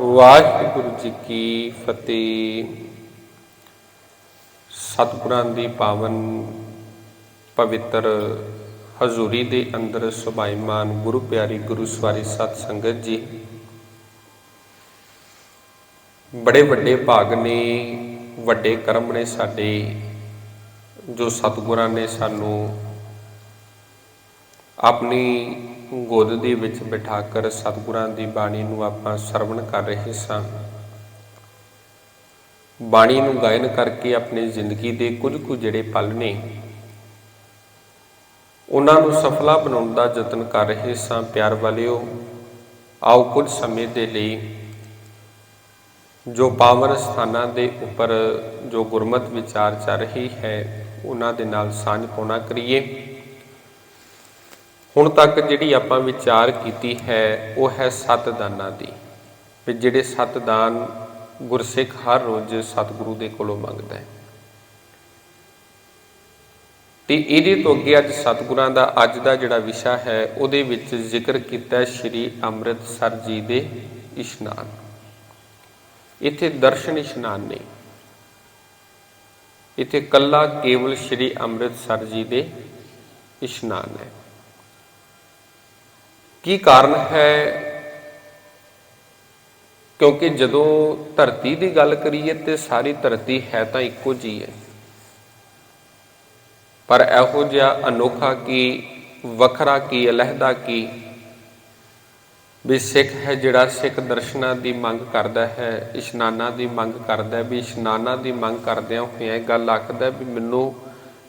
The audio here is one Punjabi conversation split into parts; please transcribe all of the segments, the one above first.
ਵਾਹਿਗੁਰੂ ਜੀ ਕੀ ਫਤਿਹ। ਸਤਿਗੁਰਾਂ ਦੀ ਪਾਵਨ ਪਵਿੱਤਰ ਹਜ਼ੂਰੀ ਦੇ ਅੰਦਰ ਸੁਭਾਈਮਾਨ ਗੁਰੂ ਪਿਆਰੀ ਗੁਰੂ ਸਵਾਰੀ ਸਤ ਸੰਗਤ ਜੀ। ਬੜੇ ਵੱਡੇ ਭਾਗ ਨੇ, ਵੱਡੇ ਕਰਮ ਨੇ ਸਾਡੇ, ਜੋ ਸਤਿਗੁਰਾਂ ਨੇ ਸਾਨੂੰ ਆਪਣੀ ਗੋਦ ਦੇ ਵਿੱਚ ਬਿਠਾ ਕਰ ਸਤਿਗੁਰਾਂ ਦੀ ਬਾਣੀ ਨੂੰ ਆਪਾਂ ਸਰਵਣ ਕਰ ਰਹੇ ਸਾਂ। ਬਾਣੀ ਨੂੰ ਗਾਇਨ ਕਰਕੇ ਆਪਣੀ ਜ਼ਿੰਦਗੀ ਦੇ ਕੁਝ ਕੁ ਜਿਹੜੇ ਪਲ ਨੇ, ਉਹਨਾਂ ਨੂੰ ਸਫਲਾ ਬਣਾਉਣ ਦਾ ਯਤਨ ਕਰ ਰਹੇ ਸਾਂ। ਪਿਆਰ ਵਾਲਿਓ, ਆਓ ਕੁਝ ਸਮੇਂ ਦੇ ਲਈ ਜੋ ਪਾਵਨ ਸਥਾਨਾਂ ਦੇ ਉੱਪਰ ਜੋ ਗੁਰਮਤ ਵਿਚਾਰ ਚੱਲ ਰਹੀ ਹੈ, ਉਹਨਾਂ ਦੇ ਨਾਲ ਸਾਂਝ ਪਾਉਣਾ ਕਰੀਏ। ਹੁਣ ਤੱਕ ਜਿਹੜੀ ਆਪਾਂ ਵਿਚਾਰ ਕੀਤੀ ਹੈ, ਉਹ ਹੈ ਸੱਤ ਦਾਨਾਂ ਦੀ। ਵੀ ਜਿਹੜੇ ਸੱਤ ਦਾਨ ਗੁਰਸਿੱਖ ਹਰ ਰੋਜ਼ ਸਤਿਗੁਰੂ ਦੇ ਕੋਲੋਂ ਮੰਗਦਾ ਹੈ। ਤੇ ਇਹਦੇ ਤੋਂ ਅੱਗੇ ਅੱਜ ਸਤਿਗੁਰਾਂ ਦਾ, ਅੱਜ ਦਾ ਜਿਹੜਾ ਵਿਸ਼ਾ ਹੈ, ਉਹਦੇ ਵਿੱਚ ਜ਼ਿਕਰ ਕੀਤਾ ਸ੍ਰੀ ਅੰਮ੍ਰਿਤਸਰ ਜੀ ਦੇ ਇਸ਼ਨਾਨ। ਇੱਥੇ ਦਰਸ਼ਨ ਇਸ਼ਨਾਨ ਨਹੀਂ ਇੱਥੇ ਕੱਲਾ ਕੇਵਲ ਸ੍ਰੀ ਅੰਮ੍ਰਿਤਸਰ ਜੀ ਦੇ ਇਸ਼ਨਾਨ ਹੈ। ਕੀ ਕਾਰਨ ਹੈ? ਕਿਉਂਕਿ ਜਦੋਂ ਧਰਤੀ ਦੀ ਗੱਲ ਕਰੀਏ ਤੇ ਸਾਰੀ ਧਰਤੀ ਹੈ ਤਾਂ ਇੱਕੋ ਜੀ ਹੈ। ਪਰ ਇਹੋ ਜਿਹਾ ਅਨੋਖਾ ਕੀ, ਵੱਖਰਾ ਕੀ, ਅਲਹਿਦਾ ਕੀ ਵੀ ਸਿੱਖ ਹੈ ਜਿਹੜਾ ਸਿੱਖ ਦਰਸ਼ਨਾਂ ਦੀ ਮੰਗ ਕਰਦਾ ਹੈ, ਇਸ਼ਨਾਨਾਂ ਦੀ ਮੰਗ ਕਰਦਾ ਵੀ ਇਸ਼ਨਾਨਾਂ ਦੀ ਮੰਗ ਕਰਦਿਆਂ ਹੋਇਆਂ ਗੱਲ ਆਖਦਾ ਵੀ ਮੈਨੂੰ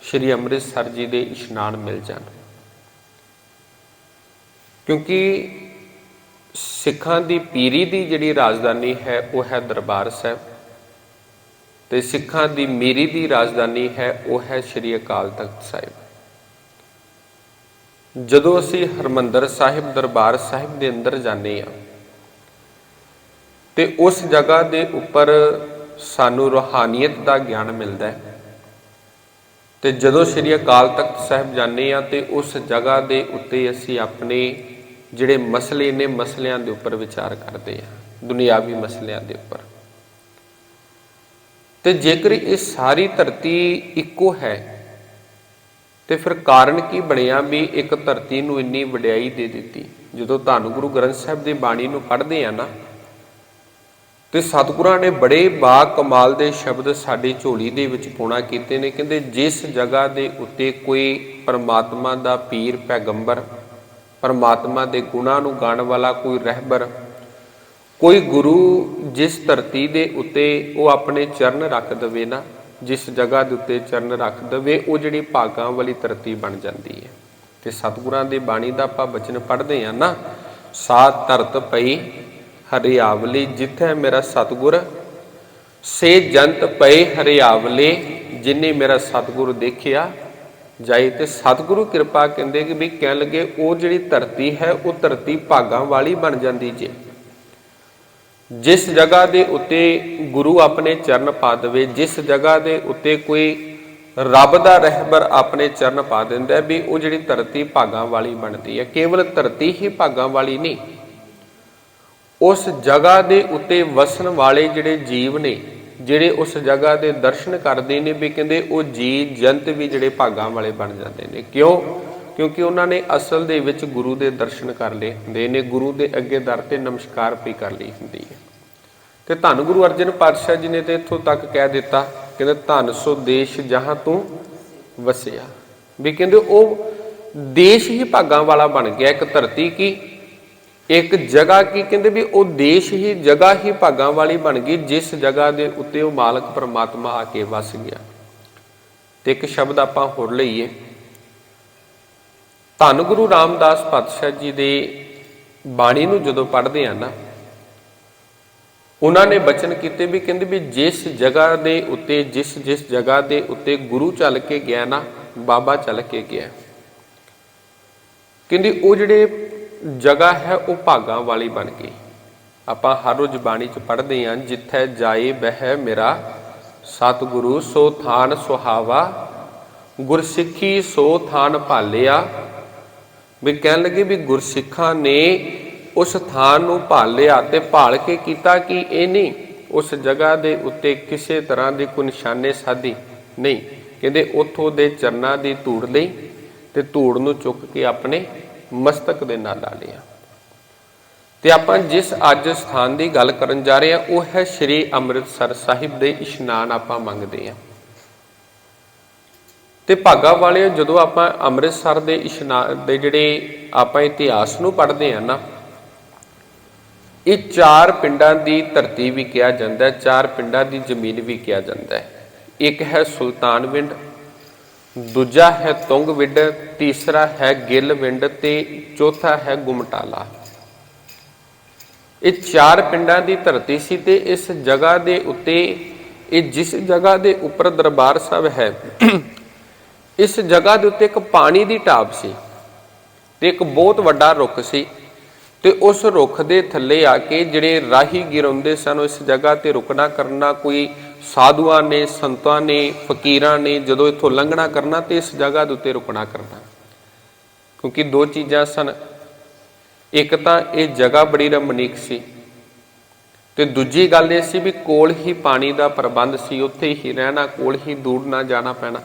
ਸ਼੍ਰੀ ਅੰਮ੍ਰਿਤਸਰ ਜੀ ਦੇ ਇਸ਼ਨਾਨ ਮਿਲ ਜਾਣ। ਕਿਉਂਕਿ ਸਿੱਖਾਂ ਦੀ ਪੀਰੀ ਦੀ ਜਿਹੜੀ ਰਾਜਧਾਨੀ ਹੈ, ਉਹ ਹੈ ਦਰਬਾਰ ਸਾਹਿਬ ਤੇ ਸਿੱਖਾਂ ਦੀ ਮੀਰੀ ਦੀ ਰਾਜਧਾਨੀ ਹੈ, ਉਹ ਹੈ ਸ੍ਰੀ ਅਕਾਲ ਤਖਤ ਸਾਹਿਬ। ਜਦੋਂ ਅਸੀਂ ਹਰਮੰਦਰ ਸਾਹਿਬ, ਦਰਬਾਰ ਸਾਹਿਬ ਦੇ ਅੰਦਰ ਜਾਂਦੇ ਆ ਤੇ ਉਸ ਜਗ੍ਹਾ ਦੇ ਉੱਪਰ ਸਾਨੂੰ ਰੋਹਾਨੀਅਤ ਦਾ ਗਿਆਨ ਮਿਲਦਾ ਹੈ ਤੇ ਜਦੋਂ ਸ੍ਰੀ ਅਕਾਲ ਤਖਤ ਸਾਹਿਬ ਜਾਂਦੇ ਆ ਤੇ ਉਸ ਜਗ੍ਹਾ ਦੇ ਉੱਤੇ ਅਸੀਂ ਆਪਣੇ ਜਿਹੜੇ ਮਸਲੇ ਨੇ ਮਸਲਿਆਂ ਦੇ ਉੱਪਰ ਵਿਚਾਰ ਕਰਦੇ ਆ, ਦੁਨਿਆਵੀ ਮਸਲਿਆਂ ਦੇ ਉੱਪਰ। ਤੇ ਜੇਕਰ ਇਹ ਸਾਰੀ ਧਰਤੀ ਇੱਕੋ ਹੈ, ਤੇ ਫਿਰ ਕਾਰਨ ਕੀ ਬਣਿਆ ਵੀ ਇੱਕ ਧਰਤੀ ਨੂੰ ਇੰਨੀ ਵਡਿਆਈ ਦੇ ਦਿੱਤੀ? ਜਦੋਂ ਧੰਨ ਗੁਰੂ ਗ੍ਰੰਥ ਸਾਹਿਬ ਦੀ ਬਾਣੀ ਨੂੰ ਪੜ੍ਹਦੇ ਆ ਨਾ, ਤੇ ਸਤਿਗੁਰਾਂ ਨੇ ਬੜੇ ਬਾ ਕਮਾਲ ਦੇ ਸ਼ਬਦ ਸਾਡੀ ਝੋਲੀ ਦੇ ਵਿੱਚ ਪੋਣਾ ਕੀਤੇ ਨੇ, ਕਹਿੰਦੇ ਜਿਸ ਜਗ੍ਹਾ ਦੇ ਉੱਤੇ ਕੋਈ ਪਰਮਾਤਮਾ ਦਾ ਪੀਰ ਪੈਗੰਬਰ ਪਰਮਾਤਮਾ ਦੇ ਗੁਣਾਂ ਨੂੰ ਗਾਣ ਵਾਲਾ ਕੋਈ ਰਹਿਬਰ, ਕੋਈ ਗੁਰੂ ਜਿਸ ਧਰਤੀ ਦੇ ਉੱਤੇ ਉਹ ਆਪਣੇ ਚਰਨ ਰੱਖ ਦਵੇ ਨਾ, ਜਿਸ ਜਗ੍ਹਾ ਦੇ ਉੱਤੇ ਚਰਨ ਰੱਖ ਦਵੇ, ਉਹ ਜਿਹੜੀ ਭਾਗਾਂ ਵਾਲੀ ਧਰਤੀ ਬਣ ਜਾਂਦੀ ਹੈ। ਤੇ ਸਤਿਗੁਰਾਂ ਦੀ ਬਾਣੀ ਦਾ ਆਪਾਂ ਬਚਨ ਪੜ੍ਹਦੇ ਆ ਨਾ ਸਾਤ ਧਰਤ ਪਈ ਹਰਿਆਵਲੀ, ਜਿੱਥੇ ਮੇਰਾ ਸਤਿਗੁਰ, ਸੇ ਜੰਤ ਪਏ ਹਰਿਆਵਲੇ, ਜਿਨੇ ਮੇਰਾ ਸਤਿਗੁਰ ਦੇਖਿਆ ਜਾਈ ਤੇ ਸਤਿਗੁਰੂ ਕਿਰਪਾ ਕਹਿੰਦੇ ਕਿ ਵੀ ਕਹਿਣ ਲੱਗੇ, ਉਹ ਜਿਹੜੀ ਧਰਤੀ ਹੈ, ਉਹ ਧਰਤੀ ਭਾਗਾਂ ਵਾਲੀ ਬਣ ਜਾਂਦੀ ਜੇ। ਜਿਸ ਜਗ੍ਹਾ ਦੇ ਉੱਤੇ ਗੁਰੂ ਆਪਣੇ ਚਰਨ ਪਾ ਦੇਵੇ, ਜਿਸ ਜਗ੍ਹਾ ਦੇ ਉੱਤੇ ਕੋਈ ਰੱਬ ਦਾ ਰਹਿਬਰ ਆਪਣੇ ਚਰਨ ਪਾ ਦਿੰਦਾ ਵੀ ਉਹ ਜਿਹੜੀ ਧਰਤੀ ਭਾਗਾਂ ਵਾਲੀ ਬਣਦੀ ਹੈ। ਕੇਵਲ ਧਰਤੀ ਹੀ ਭਾਗਾਂ ਵਾਲੀ ਨਹੀਂ, ਉਸ ਜਗ੍ਹਾ ਦੇ ਉੱਤੇ ਵਸਣ ਵਾਲੇ ਜਿਹੜੇ ਜੀਵ ਨੇ ਜਿਹੜੇ ਉਸ ਜਗ੍ਹਾ ਦੇ ਦਰਸ਼ਨ ਕਰਦੇ ਨੇ ਵੀ ਕਹਿੰਦੇ ਉਹ ਜੀ ਜੰਤ ਵੀ ਜਿਹੜੇ ਭਾਗਾਂ ਵਾਲੇ ਬਣ ਜਾਂਦੇ ਨੇ। ਕਿਉਂ? ਕਿਉਂਕਿ ਉਹਨਾਂ ਨੇ ਅਸਲ ਦੇ ਵਿੱਚ ਗੁਰੂ ਦੇ ਦਰਸ਼ਨ ਕਰ ਲਏ ਹੁੰਦੇ ਨੇ, ਗੁਰੂ ਦੇ ਅੱਗੇ ਦਰ ਤੇ ਨਮਸਕਾਰ ਵੀ ਕਰ ਲਈ ਹੁੰਦੀ ਹੈ। ਤੇ ਧੰਨ ਗੁਰੂ ਅਰਜਨ ਪਾਤਸ਼ਾਹ ਜੀ ਨੇ ਤੇ ਇੱਥੋਂ ਤੱਕ ਕਹਿ ਦਿੱਤਾ, ਕਹਿੰਦੇ ਧੰਨ ਸੋ ਦੇਸ਼ ਜਹਾਂ ਤੂੰ ਵਸਿਆ। ਵੀ ਕਹਿੰਦੇ ਉਹ ਦੇਸ਼ ਹੀ ਭਾਗਾਂ ਵਾਲਾ ਬਣ ਗਿਆ, ਇੱਕ ਧਰਤੀ ਕੀ? ਇੱਕ ਜਗ੍ਹਾ ਕੀ ਕਹਿੰਦੇ ਵੀ ਉਹ ਦੇਸ਼ ਹੀ ਜਗ੍ਹਾ ਹੀ ਭਾਗਾਂ ਵਾਲੀ ਬਣ ਗਈ, ਜਿਸ ਜਗ੍ਹਾ ਦੇ ਉੱਤੇ ਉਹ ਮਾਲਕ ਪਰਮਾਤਮਾ ਆ ਕੇ ਵਸ ਗਿਆ। ਤੇ ਇੱਕ ਸ਼ਬਦ ਆਪਾਂ ਹੋਰ ਲਈਏ। ਧੰਨ ਗੁਰੂ ਰਾਮਦਾਸ ਪਾਤਸ਼ਾਹ ਜੀ ਦੇ ਬਾਣੀ ਨੂੰ ਜਦੋਂ ਪੜ੍ਹਦੇ ਆ ਨਾ, ਉਹਨਾਂ ਨੇ ਬਚਨ ਕੀਤੇ ਵੀ ਕਹਿੰਦੇ ਵੀ ਜਿਸ ਜਗ੍ਹਾ ਦੇ ਉੱਤੇ, ਜਿਸ ਜਿਸ ਜਗ੍ਹਾ ਦੇ ਉੱਤੇ ਗੁਰੂ ਚੱਲ ਕੇ ਗਿਆ ਨਾ, ਬਾਬਾ ਚੱਲ ਕੇ ਗਿਆ। ਕਹਿੰਦੇ ਉਹ ਜਿਹੜੇ ਜਗ੍ਹਾ ਹੈ ਉਹ ਭਾਗਾਂ ਵਾਲੀ ਬਣ ਗਈ ਆਪਾਂ ਹਰ ਰੋਜ਼ ਬਾਣੀ ਚ ਪੜ੍ਹਦੇ ਹਾਂ, ਜਿੱਥੇ ਜਾਏ ਬਹਿ ਮੇਰਾ ਸਤਿਗੁਰੂ, ਸੋ ਥਾਨ ਸੁਹਾਵਾ। ਗੁਰਸਿੱਖੀ ਸੋ ਥਾਨ ਭਾਲਿਆ। ਵੀ ਕਹਿਣ ਲੱਗੇ ਵੀ ਗੁਰਸਿੱਖਾਂ ਨੇ ਉਸ ਥਾਨ ਨੂੰ ਭਾਲਿਆ ਤੇ ਭਾਲ ਕੇ ਕੀਤਾ ਕਿ ਇਹ ਨਹੀਂ, ਉਸ ਜਗ੍ਹਾ ਦੇ ਉੱਤੇ ਕਿਸੇ ਤਰ੍ਹਾਂ ਦੀ ਕੋਈ ਨਿਸ਼ਾਨੇ ਸਾਧੀ ਨਹੀਂ। ਕਹਿੰਦੇ ਉਥੋਂ ਦੇ ਚਰਨਾਂ ਦੀ ਧੂੜ ਲਈ ਤੇ ਧੂੜ ਨੂੰ ਚੁੱਕ ਕੇ ਆਪਣੇ ਮਸਤਕ ਦੇ ਨਾਲ ਲਾ ਲਿਆ ਤੇ ਆਪਾਂ ਜਿਸ ਅੱਜ ਸਥਾਨ ਦੀ ਗੱਲ ਕਰਨ ਜਾ ਰਹੇ ਹਾਂ ਉਹ ਹੈ ਸ੍ਰੀ ਅੰਮ੍ਰਿਤਸਰ ਸਾਹਿਬ ਦੇ ਇਸ਼ਨਾਨ ਆਪਾਂ ਮੰਗਦੇ ਹਾਂ ਤੇ ਭਾਗਾ ਵਾਲੇ ਜਦੋਂ ਆਪਾਂ ਅੰਮ੍ਰਿਤਸਰ ਦੇ ਇਸ਼ਨਾਨ ਦੇ ਜਿਹੜੇ ਆਪਾਂ ਇਤਿਹਾਸ ਨੂੰ ਪੜ੍ਹਦੇ ਹਾਂ ਨਾ, ਇਹ ਚਾਰ ਪਿੰਡਾਂ ਦੀ ਧਰਤੀ ਵੀ ਕਿਹਾ ਜਾਂਦਾ ਹੈ, ਚਾਰ ਪਿੰਡਾਂ ਦੀ ਜ਼ਮੀਨ ਵੀ ਕਿਹਾ ਜਾਂਦਾ ਹੈ। ਇੱਕ ਹੈ ਸੁਲਤਾਨ ਪਿੰਡ ਦੂਜਾ ਹੈ ਤੁੰਗ ਵਿੰਡ, ਤੀਸਰਾ ਹੈ ਗਿੱਲ ਵਿੰਡ ਤੇ ਚੌਥਾ ਹੈ ਗੁਮਟਾਲਾ। ਇਹ ਚਾਰ ਪਿੰਡਾਂ ਦੀ ਧਰਤੀ ਸੀ ਤੇ ਇਸ ਜਗ੍ਹਾ ਦੇ ਉੱਤੇ, ਇਹ ਜਿਸ ਜਗ੍ਹਾ ਦੇ ਉੱਪਰ ਦਰਬਾਰ ਸਾਹਿਬ ਹੈ, ਇਸ ਜਗ੍ਹਾ ਦੇ ਉੱਤੇ ਇੱਕ ਪਾਣੀ ਦੀ ਟਾਪ ਸੀ ਤੇ ਇੱਕ ਬਹੁਤ ਵੱਡਾ ਰੁੱਖ ਸੀ ਤੇ ਉਸ ਰੁੱਖ ਦੇ ਥੱਲੇ ਆ ਕੇ ਜਿਹੜੇ ਰਾਹੀ ਗਿਰਾਉਂਦੇ ਸਨ ਇਸ ਜਗ੍ਹਾ ਤੇ ਰੁਕਣਾ, ਕਰਨਾ ਕੋਈ ਸਾਧੂਆਂ ਨੇ, ਸੰਤਾਂ ਨੇ, ਫਕੀਰਾਂ ਨੇ ਜਦੋਂ ਇੱਥੋਂ ਲੰਘਣਾ ਕਰਨਾ ਤੇ ਇਸ ਜਗ੍ਹਾ ਦੇ ਉੱਤੇ ਰੁਕਣਾ ਕਰਨਾ। ਕਿਉਂਕਿ ਦੋ ਚੀਜ਼ਾਂ ਸਨ। ਇੱਕ ਤਾਂ ਇਹ ਜਗ੍ਹਾ ਬੜੀ ਰਮਣੀਕ ਸੀ ਤੇ ਦੂਜੀ ਗੱਲ ਇਹ ਸੀ ਵੀ ਕੋਲ ਹੀ ਪਾਣੀ ਦਾ ਪ੍ਰਬੰਧ ਸੀ, ਉੱਥੇ ਹੀ ਰਹਿਣਾ, ਕੋਲ ਹੀ ਦੂਰ ਨਾ ਜਾਣਾ ਪੈਣਾ।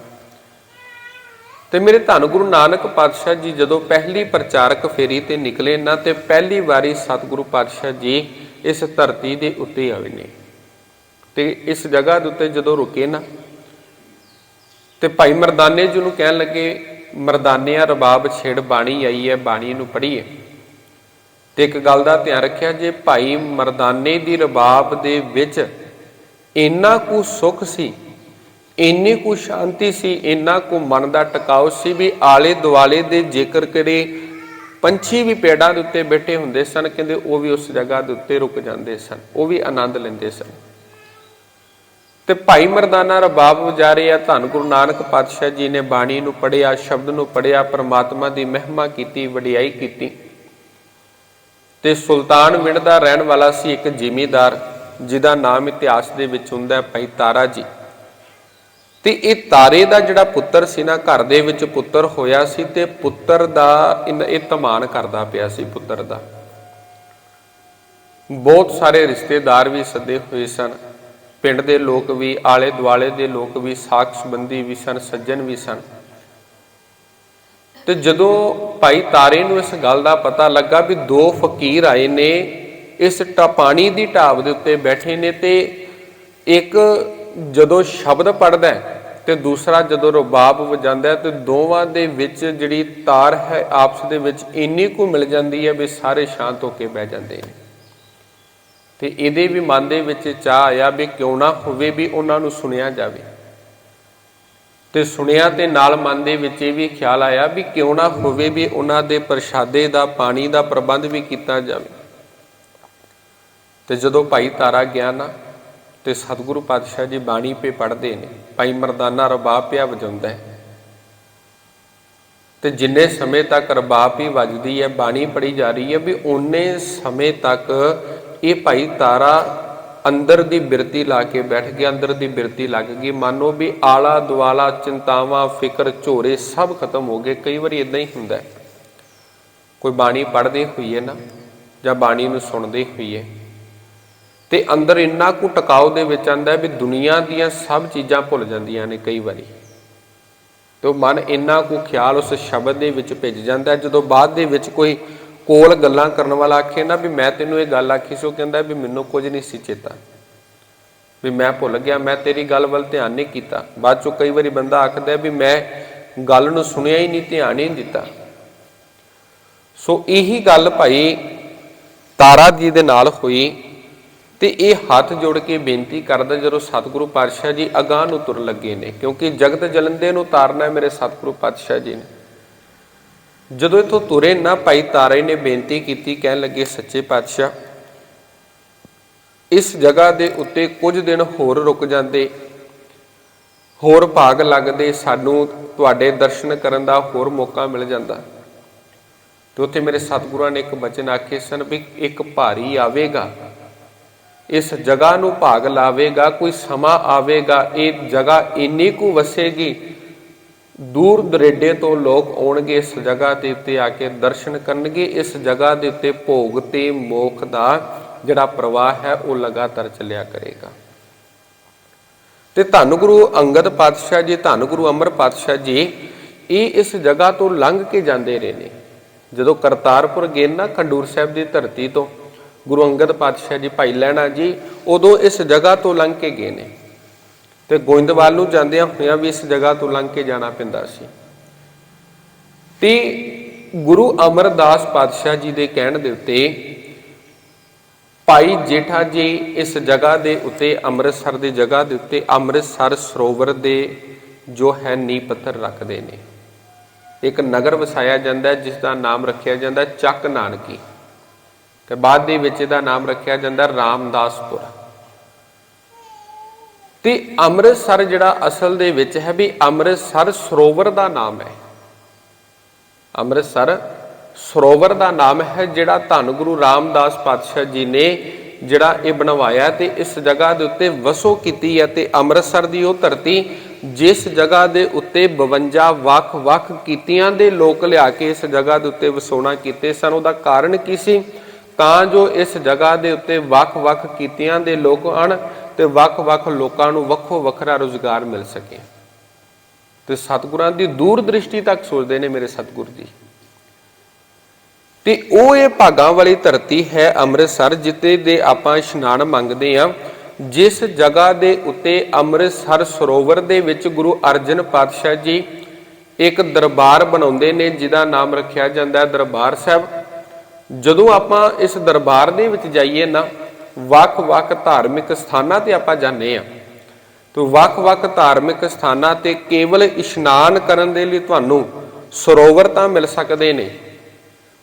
ਤੇ ਮੇਰੇ ਧੰਨ ਗੁਰੂ ਨਾਨਕ ਪਾਤਸ਼ਾਹ ਜੀ ਜਦੋਂ ਪਹਿਲੀ ਪ੍ਰਚਾਰਕ ਫੇਰੀ ਤੇ ਨਿਕਲੇ ਨਾ, ਤੇ ਪਹਿਲੀ ਵਾਰੀ ਸਤਿਗੁਰੂ ਪਾਤਸ਼ਾਹ ਜੀ ਇਸ ਧਰਤੀ ਦੇ ਉੱਤੇ ਆਏ ਨੇ। ਤੇ ਇਸ ਜਗ੍ਹਾ ਦੇ ਉੱਤੇ ਜਦੋਂ ਰੁਕੇ ਨਾ, ਤੇ ਭਾਈ ਮਰਦਾਨੇ ਜੀ ਨੂੰ ਕਹਿਣ ਲੱਗੇ, ਮਰਦਾਨਿਆਂ ਰਬਾਬ ਛੇੜ ਬਾਣੀ ਆਈ ਹੈ, ਬਾਣੀ ਨੂੰ ਪੜ੍ਹੀਏ। ਤੇ ਇੱਕ ਗੱਲ ਦਾ ਧਿਆਨ ਰੱਖਿਆ, ਜੇ ਭਾਈ ਮਰਦਾਨੇ ਦੀ ਰਬਾਬ ਦੇ ਵਿੱਚ ਇੰਨਾ ਕੁ ਸੁੱਖ ਸੀ, ਇੰਨੀ ਕੁ ਸ਼ਾਂਤੀ ਸੀ, ਇੰਨਾ ਕੁ ਮਨ ਦਾ ਟਿਕਾਉ ਸੀ ਵੀ ਆਲੇ ਦੁਆਲੇ ਦੇ ਜੇਕਰ ਕਰੇ ਪੰਛੀ ਵੀ ਪੇੜਾਂ ਦੇ ਉੱਤੇ ਬੈਠੇ ਹੁੰਦੇ ਸਨ, ਕਹਿੰਦੇ ਉਹ ਵੀ ਉਸ ਜਗ੍ਹਾ ਦੇ ਉੱਤੇ ਰੁਕ ਜਾਂਦੇ ਸਨ, ਉਹ ਵੀ ਆਨੰਦ ਲੈਂਦੇ ਸਨ। ਤੇ ਭਾਈ ਮਰਦਾਨਾ ਰਬਾਬ ਵਜਾ ਰਹੇ ਆ, ਧੰਨ ਗੁਰੂ ਨਾਨਕ ਪਾਤਸ਼ਾਹ ਜੀ ਨੇ ਬਾਣੀ ਨੂੰ ਪੜਿਆ ਸ਼ਬਦ ਨੂੰ ਪੜਿਆ ਪ੍ਰਮਾਤਮਾ ਦੀ ਮਹਿਮਾ ਕੀਤੀ, ਵਡਿਆਈ ਕੀਤੀ। ਤੇ ਸੁਲਤਾਨ ਵਿੰਡ ਦਾ ਰਹਿਣ ਵਾਲਾ ਸੀ ਇੱਕ ਜ਼ਿਮੀਦਾਰ, ਜਿਹਦਾ ਨਾਮ ਇਤਿਹਾਸ ਦੇ ਵਿੱਚ ਹੁੰਦਾ ਹੈ ਭਾਈ ਤਾਰਾ ਜੀ। ਤੇ ਇਹ ਤਾਰੇ ਦਾ ਜਿਹੜਾ ਪੁੱਤਰ ਸੀ ਨਾ, ਘਰ ਦੇ ਵਿੱਚ ਪੁੱਤਰ ਹੋਇਆ ਸੀ ਤੇ ਪੁੱਤਰ ਦਾ ਇਹ ਧਮਾਨ ਕਰਦਾ ਪਿਆ ਸੀ ਪੁੱਤਰ ਦਾ। ਬਹੁਤ ਸਾਰੇ ਰਿਸ਼ਤੇਦਾਰ ਵੀ ਸੱਦੇ ਹੋਏ ਸਨ। ਪਿੰਡ ਦੇ ਲੋਕ ਵੀ ਆਲੇ ਦੁਆਲੇ ਦੇ ਲੋਕ ਵੀ ਸਾਖ ਸੰਬੰਧੀ ਵੀ ਸਨ, ਸੱਜਣ ਵੀ ਸਨ। ਤੇ ਜਦੋਂ ਭਾਈ ਤਾਰੇ ਨੂੰ ਇਸ ਗੱਲ ਦਾ ਪਤਾ ਲੱਗਾ ਵੀ ਦੋ ਫਕੀਰ ਆਏ ਨੇ, ਇਸ ਟਾ ਦੀ ਢਾਬ ਦੇ ਉੱਤੇ ਬੈਠੇ ਨੇ ਤੇ ਇੱਕ ਜਦੋਂ ਸ਼ਬਦ ਪੜਦਾ ਹੈ ਤੇ ਦੂਸਰਾ ਜਦੋਂ ਰਬਾਬ ਵਜਾਉਂਦਾ ਹੈ ਤੇ ਦੋਵਾਂ ਦੇ ਵਿੱਚ ਜਿਹੜੀ ਤਾਰ ਹੈ, ਆਪਸ ਦੇ ਵਿੱਚ ਇੰਨੀ ਕੁ ਮਿਲ ਜਾਂਦੀ ਹੈ ਵੀ ਸਾਰੇ ਸ਼ਾਂਤ ਹੋ ਕੇ ਬਹਿ ਜਾਂਦੇ ਨੇ। ਤੇ ਇਹਦੇ ਵੀ ਮਨ ਦੇ ਵਿੱਚ ਚਾਹ ਆਇਆ ਵੀ ਕਿਉਂ ਨਾ ਹੋਵੇ ਵੀ ਉਹਨਾਂ ਨੂੰ ਸੁਣਿਆ ਜਾਵੇ। ਤੇ ਸੁਣਿਆ ਤੇ ਨਾਲ ਮਨ ਦੇ ਵਿੱਚ ਇਹ ਵੀ ਖਿਆਲ ਆਇਆ ਵੀ ਕਿਉਂ ਨਾ ਹੋਵੇ ਵੀ ਉਹਨਾਂ ਦੇ ਪ੍ਰਸ਼ਾਦੇ ਦਾ, ਪਾਣੀ ਦਾ ਪ੍ਰਬੰਧ ਵੀ ਕੀਤਾ ਜਾਵੇ। ਤੇ ਜਦੋਂ ਭਾਈ ਤਾਰਾ ਗਿਆ ਨਾ, ਤੇ ਸਤਿਗੁਰੂ ਪਾਤਸ਼ਾਹ ਜੀ ਬਾਣੀ ਪੇ ਪੜ੍ਹਦੇ ਨੇ, ਭਾਈ ਮਰਦਾਨਾ ਰਬਾਬ ਪਿਆ ਵਜਾਉਂਦਾ ਹੈ। ਤੇ ਜਿੰਨੇ ਸਮੇਂ ਤੱਕ ਰਬਾਬ ਹੀ ਵੱਜਦੀ ਹੈ, ਬਾਣੀ ਪੜੀ ਜਾ ਰਹੀ ਹੈ ਵੀ ਓਨੇ ਸਮੇਂ ਤੱਕ ਇਹ ਭਾਈ ਤਾਰਾ ਅੰਦਰ ਦੀ ਬਿਰਤੀ ਲਾ ਕੇ ਬੈਠ ਗਿਆ, ਅੰਦਰ ਦੀ ਬਿਰਤੀ ਲੱਗ ਗਈ। ਮੰਨੋ ਵੀ ਆਲਾ ਦੁਆਲਾ, ਚਿੰਤਾਵਾਂ, ਫਿਕਰ, ਝੋਰੇ ਸਭ ਖਤਮ ਹੋ ਗਏ। ਕਈ ਵਾਰੀ ਇਦਾਂ ਹੀ ਹੁੰਦਾ ਹੈ। ਕੋਈ ਬਾਣੀ ਪੜ੍ਹਦੇ ਹੋਈਏ ਨਾ, ਜਾਂ ਬਾਣੀ ਨੂੰ ਸੁਣਦੇ ਹੋਈਏ, ਤੇ ਅੰਦਰ ਇੰਨਾ ਕੁ ਟਿਕਾਉ ਦੇ ਵਿੱਚ ਆਂਦਾ ਵੀ ਦੁਨੀਆ ਦੀਆਂ ਸਭ ਚੀਜ਼ਾਂ ਭੁੱਲ ਜਾਂਦੀਆਂ ਨੇ ਕਈ ਵਾਰੀ। ਤੇ ਉਹ ਮਨ ਇੰਨਾ ਕੁ ਖਿਆਲ ਉਸ ਸ਼ਬਦ ਦੇ ਵਿੱਚ ਭਿੱਜ ਜਾਂਦਾ ਜਦੋਂ ਬਾਅਦ ਦੇ ਵਿੱਚ ਕੋਈ ਕੋਲ ਗੱਲਾਂ ਕਰਨ ਵਾਲਾ ਆਖੇ ਨਾ ਵੀ ਮੈਂ ਤੈਨੂੰ ਇਹ ਗੱਲ ਆਖੀ ਸੀ, ਉਹ ਕਹਿੰਦਾ ਵੀ ਮੈਨੂੰ ਕੁਝ ਨਹੀਂ ਸੀ ਚੇਤਾ। ਵੀ ਮੈਂ ਭੁੱਲ ਗਿਆ, ਮੈਂ ਤੇਰੀ ਗੱਲ ਵੱਲ ਧਿਆਨ ਨਹੀਂ ਕੀਤਾ। ਬਾਅਦ ਚੋਂ ਕਈ ਵਾਰੀ ਬੰਦਾ ਆਖਦਾ ਵੀ ਮੈਂ ਗੱਲ ਨੂੰ ਸੁਣਿਆ ਹੀ ਨਹੀਂ, ਧਿਆਨ ਹੀ ਨਹੀਂ ਦਿੱਤਾ। ਸੋ ਇਹੀ ਗੱਲ ਭਾਈ ਤਾਰਾ ਜੀ ਦੇ ਨਾਲ ਹੋਈ ਤੇ ਇਹ ਹੱਥ ਜੋੜ ਕੇ ਬੇਨਤੀ ਕਰਦਾ ਜਦੋਂ ਸਤਿਗੁਰੂ ਪਾਤਸ਼ਾਹ ਜੀ ਅਗਾਹ ਨੂੰ ਤੁਰਨ ਲੱਗੇ ਨੇ, ਕਿਉਂਕਿ ਜਗਤ ਜਲੰਦੇ ਨੂੰ ਤਾਰਨਾ ਹੈ ਮੇਰੇ ਸਤਿਗੁਰੂ ਪਾਤਸ਼ਾਹ ਜੀ ਨੇ। ਜਦੋਂ ਇਥੋਂ ਤੁਰੇ ਨਾ ਭਾਈ ਤਾਰੇ ਨੇ ਬੇਨਤੀ ਕੀਤੀ, ਕਹਿਣ ਲੱਗੇ, ਸੱਚੇ ਪਾਤਸ਼ਾਹ, ਇਸ ਜਗ੍ਹਾ ਦੇ ਉੱਤੇ ਕੁਝ ਦਿਨ ਹੋਰ ਰੁਕ ਜਾਂਦੇ, ਹੋਰ ਭਾਗ ਲੱਗਦੇ, ਸਾਨੂੰ ਤੁਹਾਡੇ ਦਰਸ਼ਨ ਕਰਨ ਦਾ ਹੋਰ ਮੌਕਾ ਮਿਲ ਜਾਂਦਾ। ਤੇ ਉੱਥੇ ਮੇਰੇ ਸਤਿਗੁਰਾਂ ਨੇ ਇੱਕ ਬਚਨ ਆਖੇ ਸਨ ਵੀ ਇੱਕ ਭਾਰੀ ਆਵੇਗਾ, ਇਸ ਜਗ੍ਹਾ ਨੂੰ ਭਾਗ ਲਾਵੇਗਾ, ਕੋਈ ਸਮਾਂ ਆਵੇਗਾ, ਇਹ ਜਗ੍ਹਾ ਇੰਨੀ ਕੁ ਵਸੇਗੀ ਦੂਰ ਦਰੇਡੇ ਤੋਂ ਲੋਕ ਆਉਣਗੇ ਇਸ ਜਗ੍ਹਾ ਦੇ ਉੱਤੇ ਆ ਕੇ ਦਰਸ਼ਨ ਕਰਨਗੇ। ਇਸ ਜਗ੍ਹਾ ਦੇ ਉੱਤੇ ਭੋਗ ਤੇ ਮੋਖ ਦਾ ਜਿਹੜਾ ਪ੍ਰਵਾਹ ਹੈ, ਉਹ ਲਗਾਤਾਰ ਚੱਲਿਆ ਕਰੇਗਾ। ਤੇ ਧੰਨ ਗੁਰੂ ਅੰਗਦ ਪਾਤਸ਼ਾਹ ਜੀ, ਧੰਨ ਗੁਰੂ ਅਮਰ ਪਾਤਸ਼ਾਹ ਜੀ, ਇਹ ਇਸ ਜਗ੍ਹਾ ਤੋਂ ਲੰਘ ਕੇ ਜਾਂਦੇ ਰਹੇ ਨੇ। ਜਦੋਂ ਕਰਤਾਰਪੁਰ ਗਏ ਨਾ ਖੰਡੂਰ ਸਾਹਿਬ ਦੀ ਧਰਤੀ ਤੋਂ, ਗੁਰੂ ਅੰਗਦ ਪਾਤਸ਼ਾਹ ਜੀ, ਭਾਈ ਲੈਣਾ ਜੀ, ਉਦੋਂ ਇਸ ਜਗ੍ਹਾ ਤੋਂ ਲੰਘ ਕੇ ਗਏ ਨੇ। ਤੇ ਗੋਇੰਦਵਾਲ ਨੂੰ ਜਾਂਦਿਆਂ ਹੋਇਆਂ ਵੀ ਇਸ ਜਗ੍ਹਾ ਤੋਂ ਲੰਘ ਕੇ ਜਾਣਾ ਪੈਂਦਾ ਸੀ। ਤੇ ਗੁਰੂ ਅਮਰਦਾਸ ਪਾਤਸ਼ਾਹ ਜੀ ਦੇ ਕਹਿਣ ਦੇ ਉੱਤੇ ਭਾਈ ਜੇਠਾ ਜੀ ਇਸ ਜਗ੍ਹਾ ਦੇ ਉੱਤੇ, ਅੰਮ੍ਰਿਤਸਰ ਦੀ ਜਗ੍ਹਾ ਦੇ ਉੱਤੇ, ਅੰਮ੍ਰਿਤਸਰ ਸਰੋਵਰ ਦੇ ਜੋ ਹੈ ਨੀਂਹ ਪੱਥਰ ਰੱਖਦੇ ਨੇ। ਇੱਕ ਨਗਰ ਵਸਾਇਆ ਜਾਂਦਾ ਜਿਸ ਦਾ ਨਾਮ ਰੱਖਿਆ ਜਾਂਦਾ ਚੱਕ ਨਾਨਕੀ। ਤੇ ਬਾਅਦ ਦੇ ਵਿੱਚ ਇਹਦਾ ਨਾਮ ਰੱਖਿਆ ਜਾਂਦਾ ਰਾਮਦਾਸਪੁਰ। ਤੇ ਅੰਮ੍ਰਿਤਸਰ ਜਿਹੜਾ ਅਸਲ ਦੇ ਵਿੱਚ ਹੈ ਵੀ ਅੰਮ੍ਰਿਤਸਰ ਸਰੋਵਰ ਦਾ ਨਾਮ ਹੈ। ਅੰਮ੍ਰਿਤਸਰ ਸਰੋਵਰ ਦਾ ਨਾਮ ਹੈ ਜਿਹੜਾ ਧੰਨ ਗੁਰੂ ਰਾਮਦਾਸ ਪਾਤਸ਼ਾਹ ਜੀ ਨੇ ਜਿਹੜਾ ਇਹ ਬਣਵਾਇਆ ਤੇ ਇਸ ਜਗ੍ਹਾ ਦੇ ਉੱਤੇ ਵਸੋ ਕੀਤੀ ਹੈ ਤੇ ਅੰਮ੍ਰਿਤਸਰ ਦੀ ਉਹ ਧਰਤੀ ਜਿਸ ਜਗ੍ਹਾ ਦੇ ਉੱਤੇ 52 ਵੱਖ-ਵੱਖ ਕੀਤੀਆਂ ਦੇ ਲੋਕ ਲਿਆ ਕੇ ਇਸ ਜਗ੍ਹਾ ਦੇ ਉੱਤੇ ਵਸੋਣਾ ਕੀਤੇ ਸਨ, ਉਹਦਾ ਕਾਰਨ ਕੀ ਸੀ? ਤਾਂ ਜੋ ਇਸ ਜਗ੍ਹਾ ਦੇ ਉੱਤੇ ਵੱਖ-ਵੱਖ ਕੀਤੀਆਂ ਦੇ ਲੋਕ ਆਣ ਤੇ ਵੱਖ-ਵੱਖ ਲੋਕਾਂ ਨੂੰ ਵੱਖੋ ਵੱਖਰਾ ਰੋਜ਼ਗਾਰ ਮਿਲ ਸਕੇ। ਤੇ ਸਤਿਗੁਰਾਂ ਦੀ ਦੂਰ ਦ੍ਰਿਸ਼ਟੀ ਤੱਕ ਸੋਚਦੇ ਨੇ ਮੇਰੇ ਸਤਿਗੁਰ ਜੀ। ਤੇ ਉਹ ਇਹ ਭਾਗਾਂ ਵਾਲੀ ਧਰਤੀ ਹੈ ਅੰਮ੍ਰਿਤਸਰ ਜਿੱਤੇ ਦੇ ਆਪਾਂ ਇਸ਼ਨਾਨ ਮੰਗਦੇ ਆ। ਜਿਸ ਜਗ੍ਹਾ ਦੇ ਉੱਤੇ ਅੰਮ੍ਰਿਤਸਰ ਸਰੋਵਰ ਦੇ ਵਿੱਚ ਗੁਰੂ ਅਰਜਨ ਪਾਤਸ਼ਾਹ ਜੀ ਇੱਕ ਦਰਬਾਰ ਬਣਾਉਂਦੇ ਨੇ, ਜਿਹਦਾ ਨਾਮ ਰੱਖਿਆ ਜਾਂਦਾ ਹੈ ਦਰਬਾਰ ਸਾਹਿਬ। ਜਦੋਂ ਆਪਾਂ ਇਸ ਦਰਬਾਰ ਦੇ ਵਿੱਚ ਜਾਈਏ ਨਾ ਵੱਖ-ਵੱਖ ਧਾਰਮਿਕ ਸਥਾਨਾਂ ਤੇ ਆਪਾਂ ਜਾਂਦੇ ਆ ਤੋ ਵੱਖ-ਵੱਖ ਧਾਰਮਿਕ ਸਥਾਨਾਂ ਤੇ ਕੇਵਲ ਇਸ਼ਨਾਨ ਕਰਨ ਦੇ ਲਈ ਤੁਹਾਨੂੰ ਸਰੋਵਰ ਤਾਂ ਮਿਲ ਸਕਦੇ ਨੇ।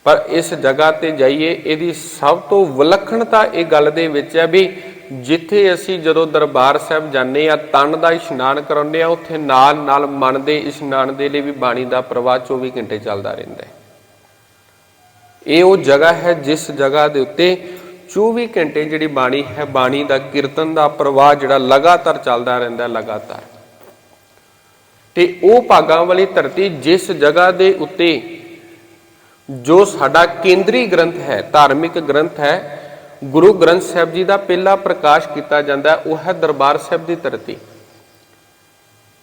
ਪਰ ਇਸ ਜਗ੍ਹਾ ਤੇ ਜਾਈਏ, ਇਹਦੀ ਸਭ ਤੋਂ ਵਿਲੱਖਣਤਾ ਇਹ ਗੱਲ ਦੇ ਵਿੱਚ ਹੈ ਵੀ ਜਿੱਥੇ ਅਸੀਂ ਜਦੋਂ ਦਰਬਾਰ ਸਾਹਿਬ ਜਾਂਦੇ ਆ ਤਨ ਦਾ ਇਸ਼ਨਾਨ ਕਰਾਉਂਦੇ ਆ ਉੱਥੇ ਨਾਲ ਨਾਲ ਮਨ ਦੇ ਇਸ਼ਨਾਨ ਦੇ ਲਈ ਵੀ ਬਾਣੀ ਦਾ ਪ੍ਰਵਾਹ 24 ਘੰਟੇ ਚੱਲਦਾ ਰਹਿੰਦਾ ਹੈ। ਇਹ ਉਹ ਜਗ੍ਹਾ ਹੈ ਜਿਸ ਜਗ੍ਹਾ ਦੇ ਉੱਤੇ 24 ਘੰਟੇ ਜਿਹੜੀ ਬਾਣੀ ਹੈ, ਬਾਣੀ ਦਾ ਕੀਰਤਨ ਦਾ ਪ੍ਰਵਾਹ ਜਿਹੜਾ ਲਗਾਤਾਰ ਚੱਲਦਾ ਰਹਿੰਦਾ ਲਗਾਤਾਰ। ਤੇ ਉਹ ਭਾਗਾਂ ਵਾਲੀ ਧਰਤੀ ਜਿਸ ਜਗ੍ਹਾ ਦੇ ਉੱਤੇ ਜੋ ਸਾਡਾ ਕੇਂਦਰੀ ਗ੍ਰੰਥ ਹੈ, ਧਾਰਮਿਕ ਗ੍ਰੰਥ ਹੈ, ਗੁਰੂ ਗ੍ਰੰਥ ਸਾਹਿਬ ਜੀ ਦਾ ਪਹਿਲਾ ਪ੍ਰਕਾਸ਼ ਕੀਤਾ ਜਾਂਦਾ ਉਹ ਹੈ ਦਰਬਾਰ ਸਾਹਿਬ ਦੀ ਧਰਤੀ।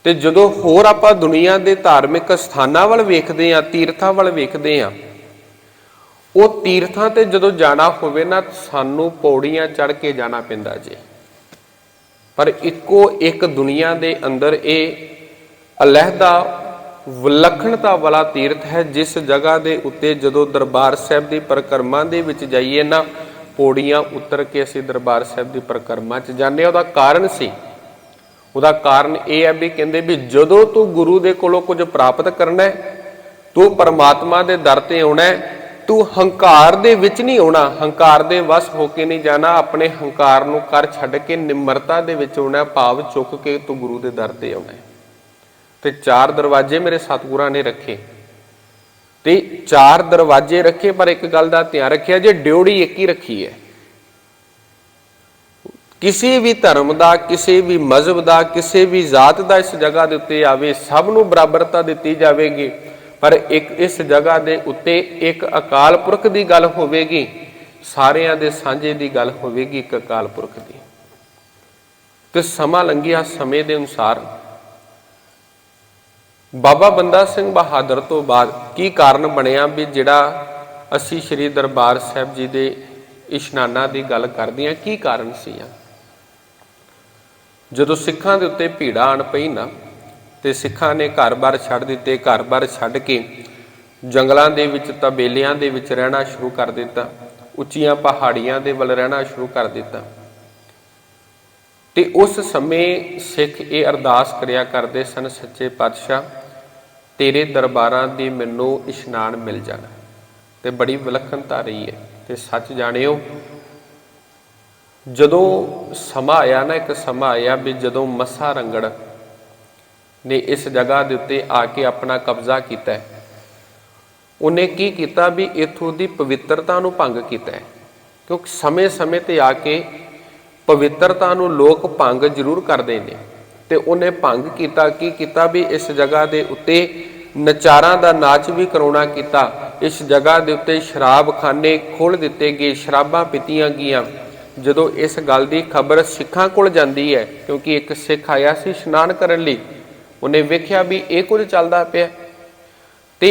ਤੇ ਜਦੋਂ ਹੋਰ ਆਪਾਂ ਦੁਨੀਆ ਦੇ ਧਾਰਮਿਕ ਸਥਾਨਾਂ ਵੱਲ ਵੇਖਦੇ ਹਾਂ, ਤੀਰਥਾਂ ਵੱਲ ਵੇਖਦੇ ਹਾਂ ਉਹ ਤੀਰਥਾਂ ਤੇ ਜਦੋਂ ਜਾਣਾ ਹੋਵੇ ਨਾ, ਸਾਨੂੰ ਪੌੜੀਆਂ ਚੜ ਕੇ ਜਾਣਾ ਪੈਂਦਾ ਜੀ। ਪਰ ਇੱਕੋ ਇੱਕ ਦੁਨੀਆ ਦੇ ਅੰਦਰ ਇਹ ਅਲਹਿਦਾ, ਵਿਲੱਖਣਤਾ ਵਾਲਾ ਤੀਰਥ ਹੈ, ਜਿਸ ਜਗ੍ਹਾ ਦੇ ਉੱਤੇ ਜਦੋਂ ਦਰਬਾਰ ਸਾਹਿਬ ਦੀ ਪਰਿਕਰਮਾ ਦੇ ਵਿੱਚ ਜਾਈਏ ਨਾ, ਪੌੜੀਆਂ ਉਤਰ ਕੇ ਅਸੀਂ ਦਰਬਾਰ ਸਾਹਿਬ ਦੀ ਪਰਿਕਰਮਾ 'ਚ ਜਾਂਦੇ ਹਾਂ। ਉਹਦਾ ਕਾਰਨ ਸੀ। ਉਹਦਾ ਕਾਰਨ ਇਹ ਹੈ ਵੀ ਕਹਿੰਦੇ ਵੀ ਜਦੋਂ ਤੂੰ ਗੁਰੂ ਦੇ ਕੋਲੋਂ ਕੁਝ ਪ੍ਰਾਪਤ ਕਰਨਾ ਹੈ, ਤੂੰ ਪਰਮਾਤਮਾ ਦੇ ਦਰ ਤੇ ਆਉਣਾ ਹੈ ਤੂੰ ਹੰਕਾਰ ਦੇ ਵਿੱਚ ਨਹੀਂ ਆਉਣਾ, ਹੰਕਾਰ ਦੇ ਵਸ ਹੋ ਕੇ ਨਹੀਂ ਜਾਣਾ, ਆਪਣੇ ਹੰਕਾਰ ਨੂੰ ਕਰ ਛੱਡ ਕੇ ਨਿਮਰਤਾ ਦੇ ਵਿੱਚ ਆਉਣਾ, ਭਾਵ ਚੁੱਕ ਕੇ ਤੂੰ ਗੁਰੂ ਦੇ ਦਰ ਤੇ ਆਉਣਾ ਤੇ ਚਾਰ ਦਰਵਾਜ਼ੇ ਮੇਰੇ ਸਤਿਗੁਰਾਂ ਨੇ ਰੱਖੇ। ਤੇ ਚਾਰ ਦਰਵਾਜ਼ੇ ਰੱਖੇ, ਪਰ ਇੱਕ ਗੱਲ ਦਾ ਧਿਆਨ ਰੱਖਿਆ, ਜੇ ਡਿਉੜੀ ਇੱਕ ਹੀ ਰੱਖੀ ਹੈ। ਕਿਸੇ ਵੀ ਧਰਮ ਦਾ, ਕਿਸੇ ਵੀ ਮਜ਼ਹਬ ਦਾ, ਕਿਸੇ ਵੀ ਜ਼ਾਤ ਦਾ ਇਸ ਜਗ੍ਹਾ ਦੇ ਉੱਤੇ ਆਵੇ, ਸਭ ਨੂੰ ਬਰਾਬਰਤਾ ਦਿੱਤੀ ਜਾਵੇਗੀ। ਪਰ ਇੱਕ ਇਸ ਜਗ੍ਹਾ ਦੇ ਉੱਤੇ ਇੱਕ ਅਕਾਲ ਪੁਰਖ ਦੀ ਗੱਲ ਹੋਵੇਗੀ, ਸਾਰਿਆਂ ਦੇ ਸਾਂਝੇ ਦੀ ਗੱਲ ਹੋਵੇਗੀ ਇੱਕ ਅਕਾਲ ਪੁਰਖ ਦੀ। ਤੇ ਸਮਾਂ ਲੰਘਿਆ ਸਮੇਂ ਦੇ ਅਨੁਸਾਰ। ਬਾਬਾ ਬੰਦਾ ਸਿੰਘ ਬਹਾਦਰ ਤੋਂ ਬਾਅਦ ਕੀ ਕਾਰਨ ਬਣਿਆ ਵੀ ਜਿਹੜਾ ਅਸੀਂ ਸ੍ਰੀ ਦਰਬਾਰ ਸਾਹਿਬ ਜੀ ਦੇ ਇਸ਼ਨਾਨਾਂ ਦੀ ਗੱਲ ਕਰਦੇ ਹਾਂ, ਕੀ ਕਾਰਨ ਸੀ ਆ? ਜਦੋਂ ਸਿੱਖਾਂ ਦੇ ਉੱਤੇ ਭੀੜਾ ਆਣ ਪਈ ਨਾ ਤੇ ਸਿੱਖਾਂ ਨੇ ਘਰ-ਬਾਰ ਛੱਡ ਦਿੱਤੇ ਘਰ-ਬਾਰ ਛੱਡ ਕੇ ਜੰਗਲਾਂ ਦੇ ਵਿੱਚ, ਤਬੇਲਿਆਂ ਦੇ ਵਿੱਚ ਰਹਿਣਾ ਸ਼ੁਰੂ ਕਰ ਦਿੱਤਾ। ਉੱਚੀਆਂ ਪਹਾੜੀਆਂ ਦੇ ਵੱਲ ਰਹਿਣਾ ਸ਼ੁਰੂ ਕਰ ਦਿੱਤਾ। ਤੇ ਉਸ ਸਮੇਂ ਸਿੱਖ ਇਹ ਅਰਦਾਸ ਕਰਿਆ ਕਰਦੇ ਸਨ, ਸੱਚੇ ਪਾਤਸ਼ਾਹ, ਤੇਰੇ ਦਰਬਾਰਾਂ ਦੀ ਮੈਨੂੰ ਇਸ਼ਨਾਨ ਮਿਲ ਜਾਣਾ। ਤੇ ਬੜੀ ਵਿਲੱਖਣਤਾ ਰਹੀ ਹੈ। ਤੇ ਸੱਚ ਜਾਣਿਓ, ਜਦੋਂ ਸਮਾਂ ਆਇਆ ਨਾ, ਇੱਕ ਸਮਾਂ ਆਇਆ ਵੀ ਜਦੋਂ ਮੱਸਾ ਰੰਗੜ ਨੇ ਇਸ ਜਗ੍ਹਾ ਦੇ ਉੱਤੇ ਆ ਕੇ ਆਪਣਾ ਕਬਜ਼ਾ ਕੀਤਾ ਉਹਨੇ ਕੀ ਕੀਤਾ ਵੀ ਇਥੋਂ ਦੀ ਪਵਿੱਤਰਤਾ ਨੂੰ ਭੰਗ ਕੀਤਾ ਕਿਉਂਕਿ ਸਮੇਂ-ਸਮੇਂ ਤੇ ਆ ਕੇ ਪਵਿੱਤਰਤਾ ਨੂੰ ਲੋਕ ਭੰਗ ਜ਼ਰੂਰ ਕਰਦੇ ਨੇ। ਤੇ ਉਹਨੇ ਭੰਗ ਕੀਤਾ, ਕੀ ਕੀਤਾ ਵੀ ਇਸ ਜਗ੍ਹਾ ਦੇ ਉੱਤੇ ਨਚਾਰਾਂ ਦਾ ਨਾਚ ਵੀ ਕਰਾਉਣਾ ਕੀਤਾ। ਇਸ ਜਗ੍ਹਾ ਦੇ ਉੱਤੇ ਸ਼ਰਾਬਖਾਨੇ ਖੋਲ ਦਿੱਤੇ ਗਏ, ਸ਼ਰਾਬਾਂ ਪੀਤੀਆਂ ਗਈਆਂ। ਜਦੋਂ ਇਸ ਗੱਲ ਦੀ ਖਬਰ ਸਿੱਖਾਂ ਕੋਲ ਜਾਂਦੀ ਹੈ, ਕਿਉਂਕਿ ਇੱਕ ਸਿੱਖ ਆਇਆ ਸੀ ਇਸ਼ਨਾਨ ਕਰਨ ਲਈ ਉਹਨੇ ਵੇਖਿਆ ਵੀ ਇਹ ਕੁਝ ਚੱਲਦਾ ਪਿਆ। ਤੇ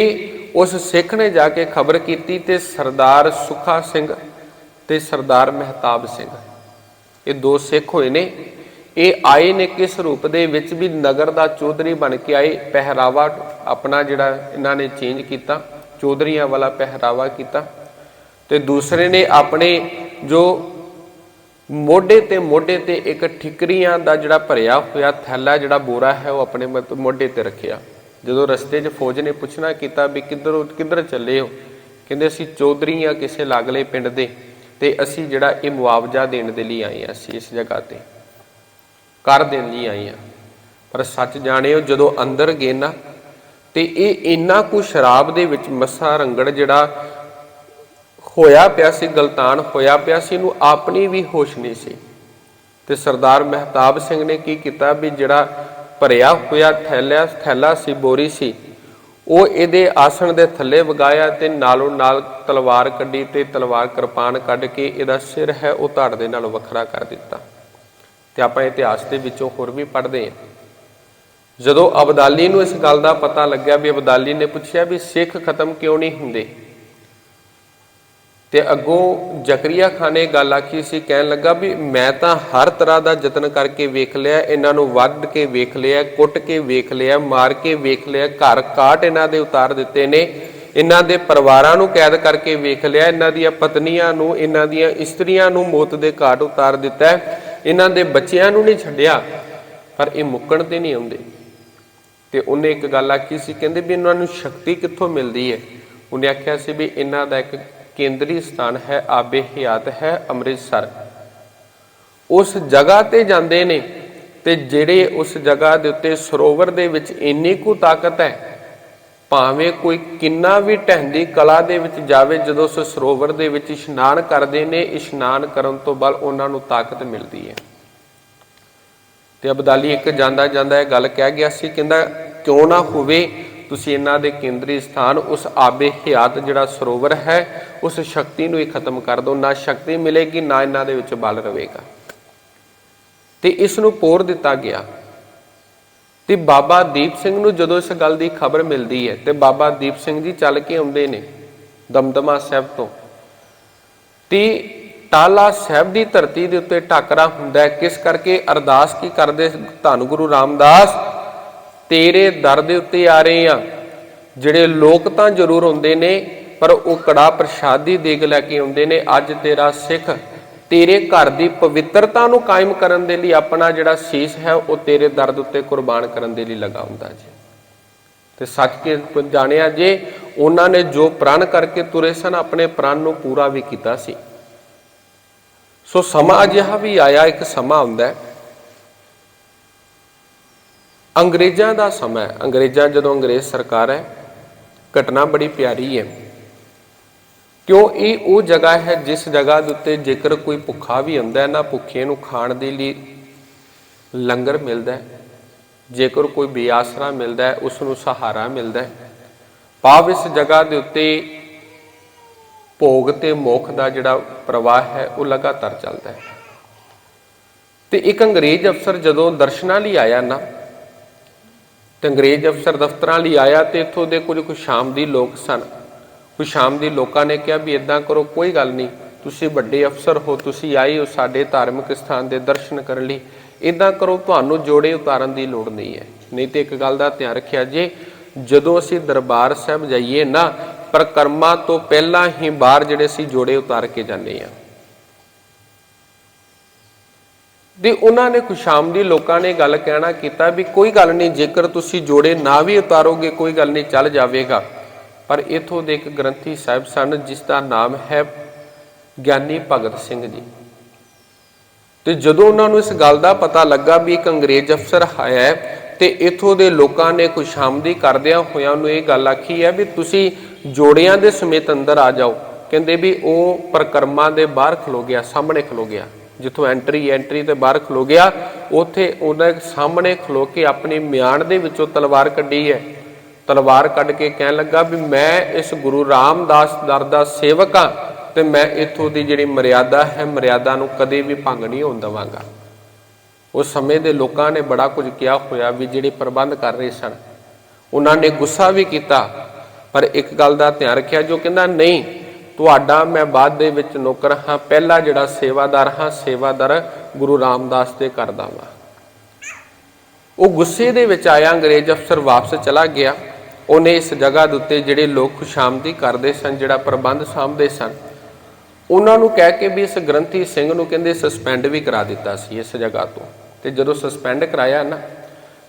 ਉਸ ਸਿੱਖ ਨੇ ਜਾ ਕੇ ਖਬਰ ਕੀਤੀ ਤੇ ਸਰਦਾਰ ਸੁਖਾ ਸਿੰਘ ਤੇ ਸਰਦਾਰ ਮਹਿਤਾਬ ਸਿੰਘ। ਇਹ ਦੋ ਸਿੱਖ ਹੋਏ ਨੇ। ਇਹ ਆਏ ਨੇ ਕਿਸ ਰੂਪ ਦੇ ਵਿੱਚ ਵੀ ਨਗਰ ਦਾ ਚੌਧਰੀ ਬਣ ਕੇ ਆਏ। ਪਹਿਰਾਵਾ ਆਪਣਾ ਜਿਹੜਾ ਇਹਨਾਂ ਨੇ ਚੇਂਜ ਕੀਤਾ, ਚੌਧਰੀਆਂ ਵਾਲਾ ਪਹਿਰਾਵਾ ਕੀਤਾ। ਤੇ ਦੂਸਰੇ ਨੇ ਆਪਣੇ ਜੋ ਮੋਢੇ ਤੇ ਮੋਢੇ ਤੇ ਇੱਕ ਠਿਕਰੀਆਂ ਦਾ ਜਿਹੜਾ ਭਰਿਆ ਹੋਇਆ ਥੈਲਾ ਜਿਹੜਾ ਬੋਰਾ ਹੈ, ਉਹ ਆਪਣੇ ਮਤ- ਮੋਢੇ ਤੇ ਰੱਖਿਆ। ਜਦੋਂ ਰਸਤੇ 'ਚ ਫੌਜ ਨੇ ਪੁੱਛਣਾ ਕੀਤਾ ਵੀ ਕਿੱਧਰ ਕਿੱਧਰ ਚੱਲੇ ਹੋ? ਕਹਿੰਦੇ, ਅਸੀਂ ਚੌਧਰੀ ਆ ਕਿਸੇ ਲਾਗਲੇ ਪਿੰਡ ਦੇ ਤੇ ਅਸੀਂ ਜਿਹੜਾ ਇਹ ਮੁਆਵਜ਼ਾ ਦੇਣ ਦੇ ਲਈ ਆਏ ਆ ਅਸੀਂ ਇਸ ਜਗ੍ਹਾ ਤੇ। ਕਰ ਦੇਣ ਲਈ ਆਏ ਆ ਪਰ ਸੱਚ ਜਾਣਿਓ, ਜਦੋਂ ਅੰਦਰ ਗਏ ਨਾ ਤੇ ਇਹ ਇੰਨਾ ਕੁ ਸ਼ਰਾਬ ਦੇ ਵਿੱਚ ਮੱਸਾ ਰੰਗੜ ਜਿਹੜਾ ਹੋਇਆ ਪਿਆ ਸੀ ਗਲਤਾਨ, ਹੋਇਆ ਪਿਆ ਸੀ ਇਹਨੂੰ ਆਪਣੀ ਵੀ ਹੋਸ਼ ਨਹੀਂ ਸੀ। ਤੇ ਸਰਦਾਰ ਮਹਿਤਾਬ ਸਿੰਘ ਨੇ ਕੀ ਕੀਤਾ ਵੀ ਜਿਹੜਾ ਭਰਿਆ ਹੋਇਆ ਥੈਲਿਆ, ਥੈਲਾ ਸੀ, ਬੋਰੀ ਸੀ, ਉਹ ਇਹਦੇ ਆਸਣ ਦੇ ਥੱਲੇ ਵਗਾਇਆ ਤੇ ਨਾਲੋਂ ਨਾਲ ਤਲਵਾਰ ਕੱਢੀ ਤੇ ਤਲਵਾਰ ਕਿਰਪਾਨ ਕੱਢ ਕੇ ਇਹਦਾ ਸਿਰ ਹੈ ਉਹ ਧੜ ਦੇ ਨਾਲ ਵੱਖਰਾ ਕਰ ਦਿੱਤਾ। ਤੇ ਆਪਾਂ ਇਤਿਹਾਸ ਦੇ ਵਿੱਚੋਂ ਹੋਰ ਵੀ ਪੜ੍ਹਦੇ ਹਾਂ। ਜਦੋਂ ਅਬਦਾਲੀ ਨੂੰ ਇਸ ਗੱਲ ਦਾ ਪਤਾ ਲੱਗਿਆ ਵੀ ਅਬਦਾਲੀ ਨੇ ਪੁੱਛਿਆ ਵੀ ਸਿੱਖ ਖਤਮ ਕਿਉਂ ਨਹੀਂ ਹੁੰਦੇ? ਤੇ ਅੱਗੋਂ ਜ਼ਕਰੀਆ ਖਾਨ ਨੇ ਗੱਲ ਆਖੀ ਸੀ, ਕਹਿਣ ਲੱਗਾ ਵੀ ਮੈਂ ਤਾਂ ਹਰ ਤਰ੍ਹਾਂ ਦਾ ਯਤਨ ਕਰਕੇ ਵੇਖ ਲਿਆ, ਇਹਨਾਂ ਨੂੰ ਵੱਢ ਕੇ ਵੇਖ ਲਿਆ, ਕੁੱਟ ਕੇ ਵੇਖ ਲਿਆ, ਮਾਰ ਕੇ ਵੇਖ ਲਿਆ, ਘਰ ਕਾਟ ਇਹਨਾਂ ਦੇ ਉਤਾਰ ਦਿੱਤੇ ਨੇ। ਇਹਨਾਂ ਦੇ ਪਰਿਵਾਰਾਂ ਨੂੰ ਕੈਦ ਕਰਕੇ ਵੇਖ ਲਿਆ, ਇਹਨਾਂ ਦੀਆਂ ਪਤਨੀਆਂ ਨੂੰ, ਇਹਨਾਂ ਦੀਆਂ ਇਸਤਰੀਆਂ ਨੂੰ ਮੌਤ ਦੇ ਘਾਟ ਉਤਾਰ ਦਿੱਤਾ ਇਹਨਾਂ ਦੇ ਬੱਚਿਆਂ ਨੂੰ ਨਹੀਂ ਛੱਡਿਆ, ਪਰ ਇਹ ਮੁੱਕਣ ਤੇ ਨਹੀਂ ਆਉਂਦੇ। ਤੇ ਉਹਨੇ ਇੱਕ ਗੱਲ ਆਖੀ ਸੀ, ਕਹਿੰਦੇ ਵੀ ਇਹਨਾਂ ਨੂੰ ਸ਼ਕਤੀ ਕਿੱਥੋਂ ਮਿਲਦੀ ਹੈ? ਉਹਨੇ ਆਖਿਆ ਸੀ ਵੀ ਇਹਨਾਂ ਦਾ ਇੱਕ ਕੇਂਦਰੀ ਸਥਾਨ ਹੈ, ਆਬੇ ਹਿਆਤ ਹੈ, ਅੰਮ੍ਰਿਤਸਰ। ਉਸ ਜਗ੍ਹਾ ਤੇ ਜਾਂਦੇ ਨੇ ਤੇ ਜਿਹੜੇ ਉਸ ਜਗ੍ਹਾ ਦੇ ਉੱਤੇ ਸਰੋਵਰ ਦੇ ਵਿੱਚ ਇੰਨੀ ਕੁ ਤਾਕਤ ਹੈ, ਭਾਵੇਂ ਕੋਈ ਕਿੰਨਾ ਵੀ ਟਹਿੰਦੀ ਕਲਾ ਦੇ ਵਿੱਚ ਜਾਵੇ, ਜਦੋਂ ਉਸ ਸਰੋਵਰ ਦੇ ਵਿੱਚ ਇਸ਼ਨਾਨ ਕਰਦੇ ਨੇ, ਇਸ਼ਨਾਨ ਕਰਨ ਤੋਂ ਬਾਅਦ ਉਹਨਾਂ ਨੂੰ ਤਾਕਤ ਮਿਲਦੀ ਹੈ। ਤੇ ਅਬਦਾਲੀ ਇੱਕ ਜਾਂਦਾ ਜਾਂਦਾ ਇਹ ਗੱਲ ਕਹਿ ਗਿਆ ਸੀ, ਕਹਿੰਦਾ, ਕਿਉਂ ਨਾ ਹੋਵੇ ਤੁਸੀਂ ਇਹਨਾਂ ਦੇ ਕੇਂਦਰੀ ਸਥਾਨ, ਉਸ ਆਬੇ ਹਯਾਤ ਜਿਹੜਾ ਸਰੋਵਰ ਹੈ, ਉਸ ਸ਼ਕਤੀ ਨੂੰ ਹੀ ਖਤਮ ਕਰ ਦਿਓ। ਨਾ ਸ਼ਕਤੀ ਮਿਲੇਗੀ, ਨਾ ਇਹਨਾਂ ਦੇ ਵਿੱਚ ਬਲ ਰਹੇਗਾ। ਤੇ ਇਸ ਨੂੰ ਪੋਰ ਦਿੱਤਾ ਗਿਆ। ਤੇ ਬਾਬਾ ਦੀਪ ਸਿੰਘ ਨੂੰ ਜਦੋਂ ਇਸ ਗੱਲ ਦੀ ਖਬਰ ਮਿਲਦੀ ਹੈ, ਤੇ ਬਾਬਾ ਦੀਪ ਸਿੰਘ ਜੀ ਚੱਲ ਕੇ ਆਉਂਦੇ ਨੇ ਦਮਦਮਾ ਸਾਹਿਬ ਤੋਂ। ਤੇ ਟਾਲਾ ਸਾਹਿਬ ਦੀ ਧਰਤੀ ਦੇ ਉੱਤੇ ਟਾਕਰਾ ਹੁੰਦਾ ਹੈ। ਕਿਸ ਕਰਕੇ? ਅਰਦਾਸ ਕੀ ਕਰਦੇ ਧੰਨ ਗੁਰੂ ਰਾਮਦਾਸ? ਤੇਰੇ ਦਰ ਦੇ ਉੱਤੇ ਆ ਰਹੇ ਆ। ਜਿਹੜੇ ਲੋਕ ਤਾਂ ਜ਼ਰੂਰ ਹੁੰਦੇ ਨੇ, ਪਰ ਉਹ ਕੜਾ ਪ੍ਰਸ਼ਾਦੀ ਦੇਗ ਲੈ ਕੇ ਆਉਂਦੇ ਨੇ। ਅੱਜ ਤੇਰਾ ਸਿੱਖ ਤੇਰੇ ਘਰ ਦੀ ਪਵਿੱਤਰਤਾ ਨੂੰ ਕਾਇਮ ਕਰਨ ਦੇ ਲਈ ਆਪਣਾ ਜਿਹੜਾ ਸੀਸ ਹੈ, ਉਹ ਤੇਰੇ ਦਰ ਦੇ ਉੱਤੇ ਕੁਰਬਾਨ ਕਰਨ ਦੇ ਲਈ ਲਗਾਉਂਦਾ ਜੀ। ਤੇ ਸੱਚ ਕੇ ਜਾਣਿਆ ਜੇ, ਉਹਨਾਂ ਨੇ ਜੋ ਪ੍ਰਣ ਕਰਕੇ ਤੁਰੇ ਸਨ, ਆਪਣੇ ਪ੍ਰਣ ਨੂੰ ਪੂਰਾ ਵੀ ਕੀਤਾ ਸੀ। ਸੋ ਸਮਾਂ ਅਜਿਹਾ ਵੀ ਆਇਆ, ਇੱਕ ਸਮਾਂ ਹੁੰਦਾ ਹੈ ਅੰਗਰੇਜ਼ਾਂ ਦਾ ਸਮਾਂ ਅੰਗਰੇਜ਼ਾਂ ਜਦੋਂ ਅੰਗਰੇਜ਼ ਸਰਕਾਰ ਹੈ, ਘਟਨਾ ਬੜੀ ਪਿਆਰੀ ਹੈ। ਕਿਉਂ? ਇਹ ਉਹ ਜਗ੍ਹਾ ਹੈ ਜਿਸ ਜਗ੍ਹਾ ਦੇ ਉੱਤੇ ਜੇਕਰ ਕੋਈ ਭੁੱਖਾ ਵੀ ਹੁੰਦਾ ਹੈ, ਨਾ ਭੁੱਖੇ ਨੂੰ ਖਾਣ ਦੇ ਲਈ ਲੰਗਰ ਮਿਲਦਾ ਹੈ। ਜੇਕਰ ਕੋਈ ਬੇਆਸਰਾ ਮਿਲਦਾ ਹੈ, ਉਸ ਨੂੰ ਸਹਾਰਾ ਮਿਲਦਾ ਹੈ। ਭਾਵ ਇਸ ਜਗ੍ਹਾ ਦੇ ਉੱਤੇ ਭੋਗ ਤੇ ਮੋਖ ਦਾ ਜਿਹੜਾ ਪ੍ਰਵਾਹ ਹੈ, ਉਹ ਲਗਾਤਾਰ ਚੱਲਦਾ ਹੈ। ਤੇ ਇੱਕ ਅੰਗਰੇਜ਼ ਅਫਸਰ ਜਦੋਂ ਦਰਸ਼ਨਾਂ ਲਈ ਆਇਆ ਨਾ ਤੇ ਅੰਗਰੇਜ਼ ਅਫਸਰ ਦਫ਼ਤਰਾਂ ਲਈ ਆਇਆ ਤੇ ਇੱਥੋਂ ਦੇ ਕੁਝ ਕੁ ਸ਼ਾਮ ਦੀ ਲੋਕ ਸਨ। ਕੁਝ ਸ਼ਾਮ ਦੀ ਲੋਕਾਂ ਨੇ ਕਿਹਾ ਵੀ ਇਦਾਂ ਕਰੋ, ਕੋਈ ਗੱਲ ਨਹੀਂ, ਤੁਸੀਂ ਵੱਡੇ ਅਫਸਰ ਹੋ, ਤੁਸੀਂ ਆਏ ਹੋ ਸਾਡੇ ਧਾਰਮਿਕ ਸਥਾਨ ਦੇ ਦਰਸ਼ਨ ਕਰਨ ਲਈ। ਇਦਾਂ ਕਰੋ, ਤੁਹਾਨੂੰ ਜੋੜੇ ਉਤਾਰਨ ਦੀ ਲੋੜ ਨਹੀਂ ਹੈ। ਨਹੀਂ ਤੇ ਇੱਕ ਗੱਲ ਦਾ ਧਿਆਨ ਰੱਖਿਆ ਜੇ, ਜਦੋਂ ਅਸੀਂ ਦਰਬਾਰ ਸਾਹਿਬ ਜਾਈਏ ਨਾ ਪ੍ਰਕਰਮਾ ਤੋਂ ਪਹਿਲਾਂ ਹੀ ਬਾਹਰ ਜਿਹੜੇ ਅਸੀਂ ਜੋੜੇ ਉਤਾਰ ਕੇ ਜਾਂਦੇ ਆ ਤੇ ਉਹਨਾਂ ਨੇ ਖੁਸ਼ਾਮਦੀ ਲੋਕਾਂ ਨੇ ਗੱਲ ਕਹਿਣਾ ਕੀਤਾ ਵੀ ਕੋਈ ਗੱਲ ਨਹੀਂ, ਜੇਕਰ ਤੁਸੀਂ ਜੋੜੇ ਨਾ ਵੀ ਉਤਾਰੋਗੇ, ਕੋਈ ਗੱਲ ਨਹੀਂ, ਚੱਲ ਜਾਵੇਗਾ। ਪਰ ਇਥੋਂ ਦੇ ਇੱਕ ਗ੍ਰੰਥੀ ਸਾਹਿਬ ਸਨ, ਜਿਸ ਦਾ ਨਾਮ ਹੈ ਗਿਆਨੀ ਭਗਤ ਸਿੰਘ ਜੀ। ਤੇ ਜਦੋਂ ਉਹਨਾਂ ਨੂੰ ਇਸ ਗੱਲ ਦਾ ਪਤਾ ਲੱਗਾ ਵੀ ਇੱਕ ਅੰਗਰੇਜ਼ ਅਫਸਰ ਆਇਆ ਹੈ, ਤੇ ਇਥੋਂ ਦੇ ਲੋਕਾਂ ਨੇ ਖੁਸ਼ਾਮਦੀ ਕਰਦਿਆਂ ਹੋਇਆਂ ਉਹਨੂੰ ਇਹ ਗੱਲ ਆਖੀ ਹੈ ਵੀ ਤੁਸੀਂ ਜੋੜਿਆਂ ਦੇ ਸਮੇਤ ਅੰਦਰ ਆ ਜਾਓ। ਕਹਿੰਦੇ ਵੀ ਉਹ ਪ੍ਰਕਰਮਾਂ ਦੇ ਬਾਹਰ ਖਲੋ ਗਿਆ, ਸਾਹਮਣੇ ਖਲੋ ਗਿਆ। ਜਿੱਥੋਂ ਐਂਟਰੀ ਐਂਟਰੀ ਤੇ ਬਾਹਰ ਖਲੋ ਗਿਆ, ਉੱਥੇ ਉਹਦੇ ਸਾਹਮਣੇ ਖਲੋ ਕੇ ਆਪਣੀ ਮਿਆਨ ਦੇ ਵਿੱਚੋਂ ਤਲਵਾਰ ਕੱਢੀ ਹੈ। ਤਲਵਾਰ ਕੱਢ ਕੇ ਕਹਿਣ ਲੱਗਾ ਵੀ ਮੈਂ ਇਸ ਗੁਰੂ ਰਾਮਦਾਸ ਦਰ ਦਾ ਸੇਵਕ ਹਾਂ ਤੇ ਮੈਂ ਇੱਥੋਂ ਦੀ ਜਿਹੜੀ ਮਰਿਆਦਾ ਹੈ, ਮਰਿਆਦਾ ਨੂੰ ਕਦੇ ਵੀ ਭੰਗ ਨਹੀਂ ਹੋਣ ਦੇਵਾਂਗਾ। ਉਸ ਸਮੇਂ ਦੇ ਲੋਕਾਂ ਨੇ ਬੜਾ ਕੁਝ ਕਿਹਾ ਹੋਇਆ ਵੀ ਜਿਹੜੇ ਪ੍ਰਬੰਧ ਕਰ ਰਹੇ ਸਨ। ਉਹਨਾਂ ਨੇ ਗੁੱਸਾ ਵੀ ਕੀਤਾ, ਪਰ ਇੱਕ ਗੱਲ ਦਾ ਧਿਆਨ ਰੱਖਿਆ ਜੋ ਕਹਿੰਦਾ, ਨਹੀਂ ਤੁਹਾਡਾ ਮੈਂ ਬਾਅਦ ਦੇ ਵਿੱਚ ਨੌਕਰ ਹਾਂ। ਪਹਿਲਾ ਜਿਹੜਾ ਸੇਵਾਦਾਰ ਹਾਂ, ਸੇਵਾਦਾਰ ਗੁਰੂ ਰਾਮਦਾਸ ਦੇ ਕਰਦਾ ਵਾਂ। ਉਹ ਗੁੱਸੇ ਦੇ ਵਿੱਚ ਆਇਆ, ਅੰਗਰੇਜ਼ ਅਫਸਰ ਵਾਪਸ ਚਲਾ ਗਿਆ। ਉਹਨੇ ਇਸ ਜਗ੍ਹਾ ਦੇ ਉੱਤੇ ਜਿਹੜੇ ਲੋਕ ਖੁਸ਼ਾਮਦੀ ਕਰਦੇ ਸਨ, ਜਿਹੜਾ ਪ੍ਰਬੰਧ ਸਾਂਭਦੇ ਸਨ, ਉਹਨਾਂ ਨੂੰ ਕਹਿ ਕੇ ਵੀ ਇਸ ਗ੍ਰੰਥੀ ਸਿੰਘ ਨੂੰ ਕਹਿੰਦੇ ਸਸਪੈਂਡ ਵੀ ਕਰਾ ਦਿੱਤਾ ਸੀ ਇਸ ਜਗ੍ਹਾ ਤੋਂ। ਤੇ ਜਦੋਂ ਸਸਪੈਂਡ ਕਰਾਇਆ ਨਾ,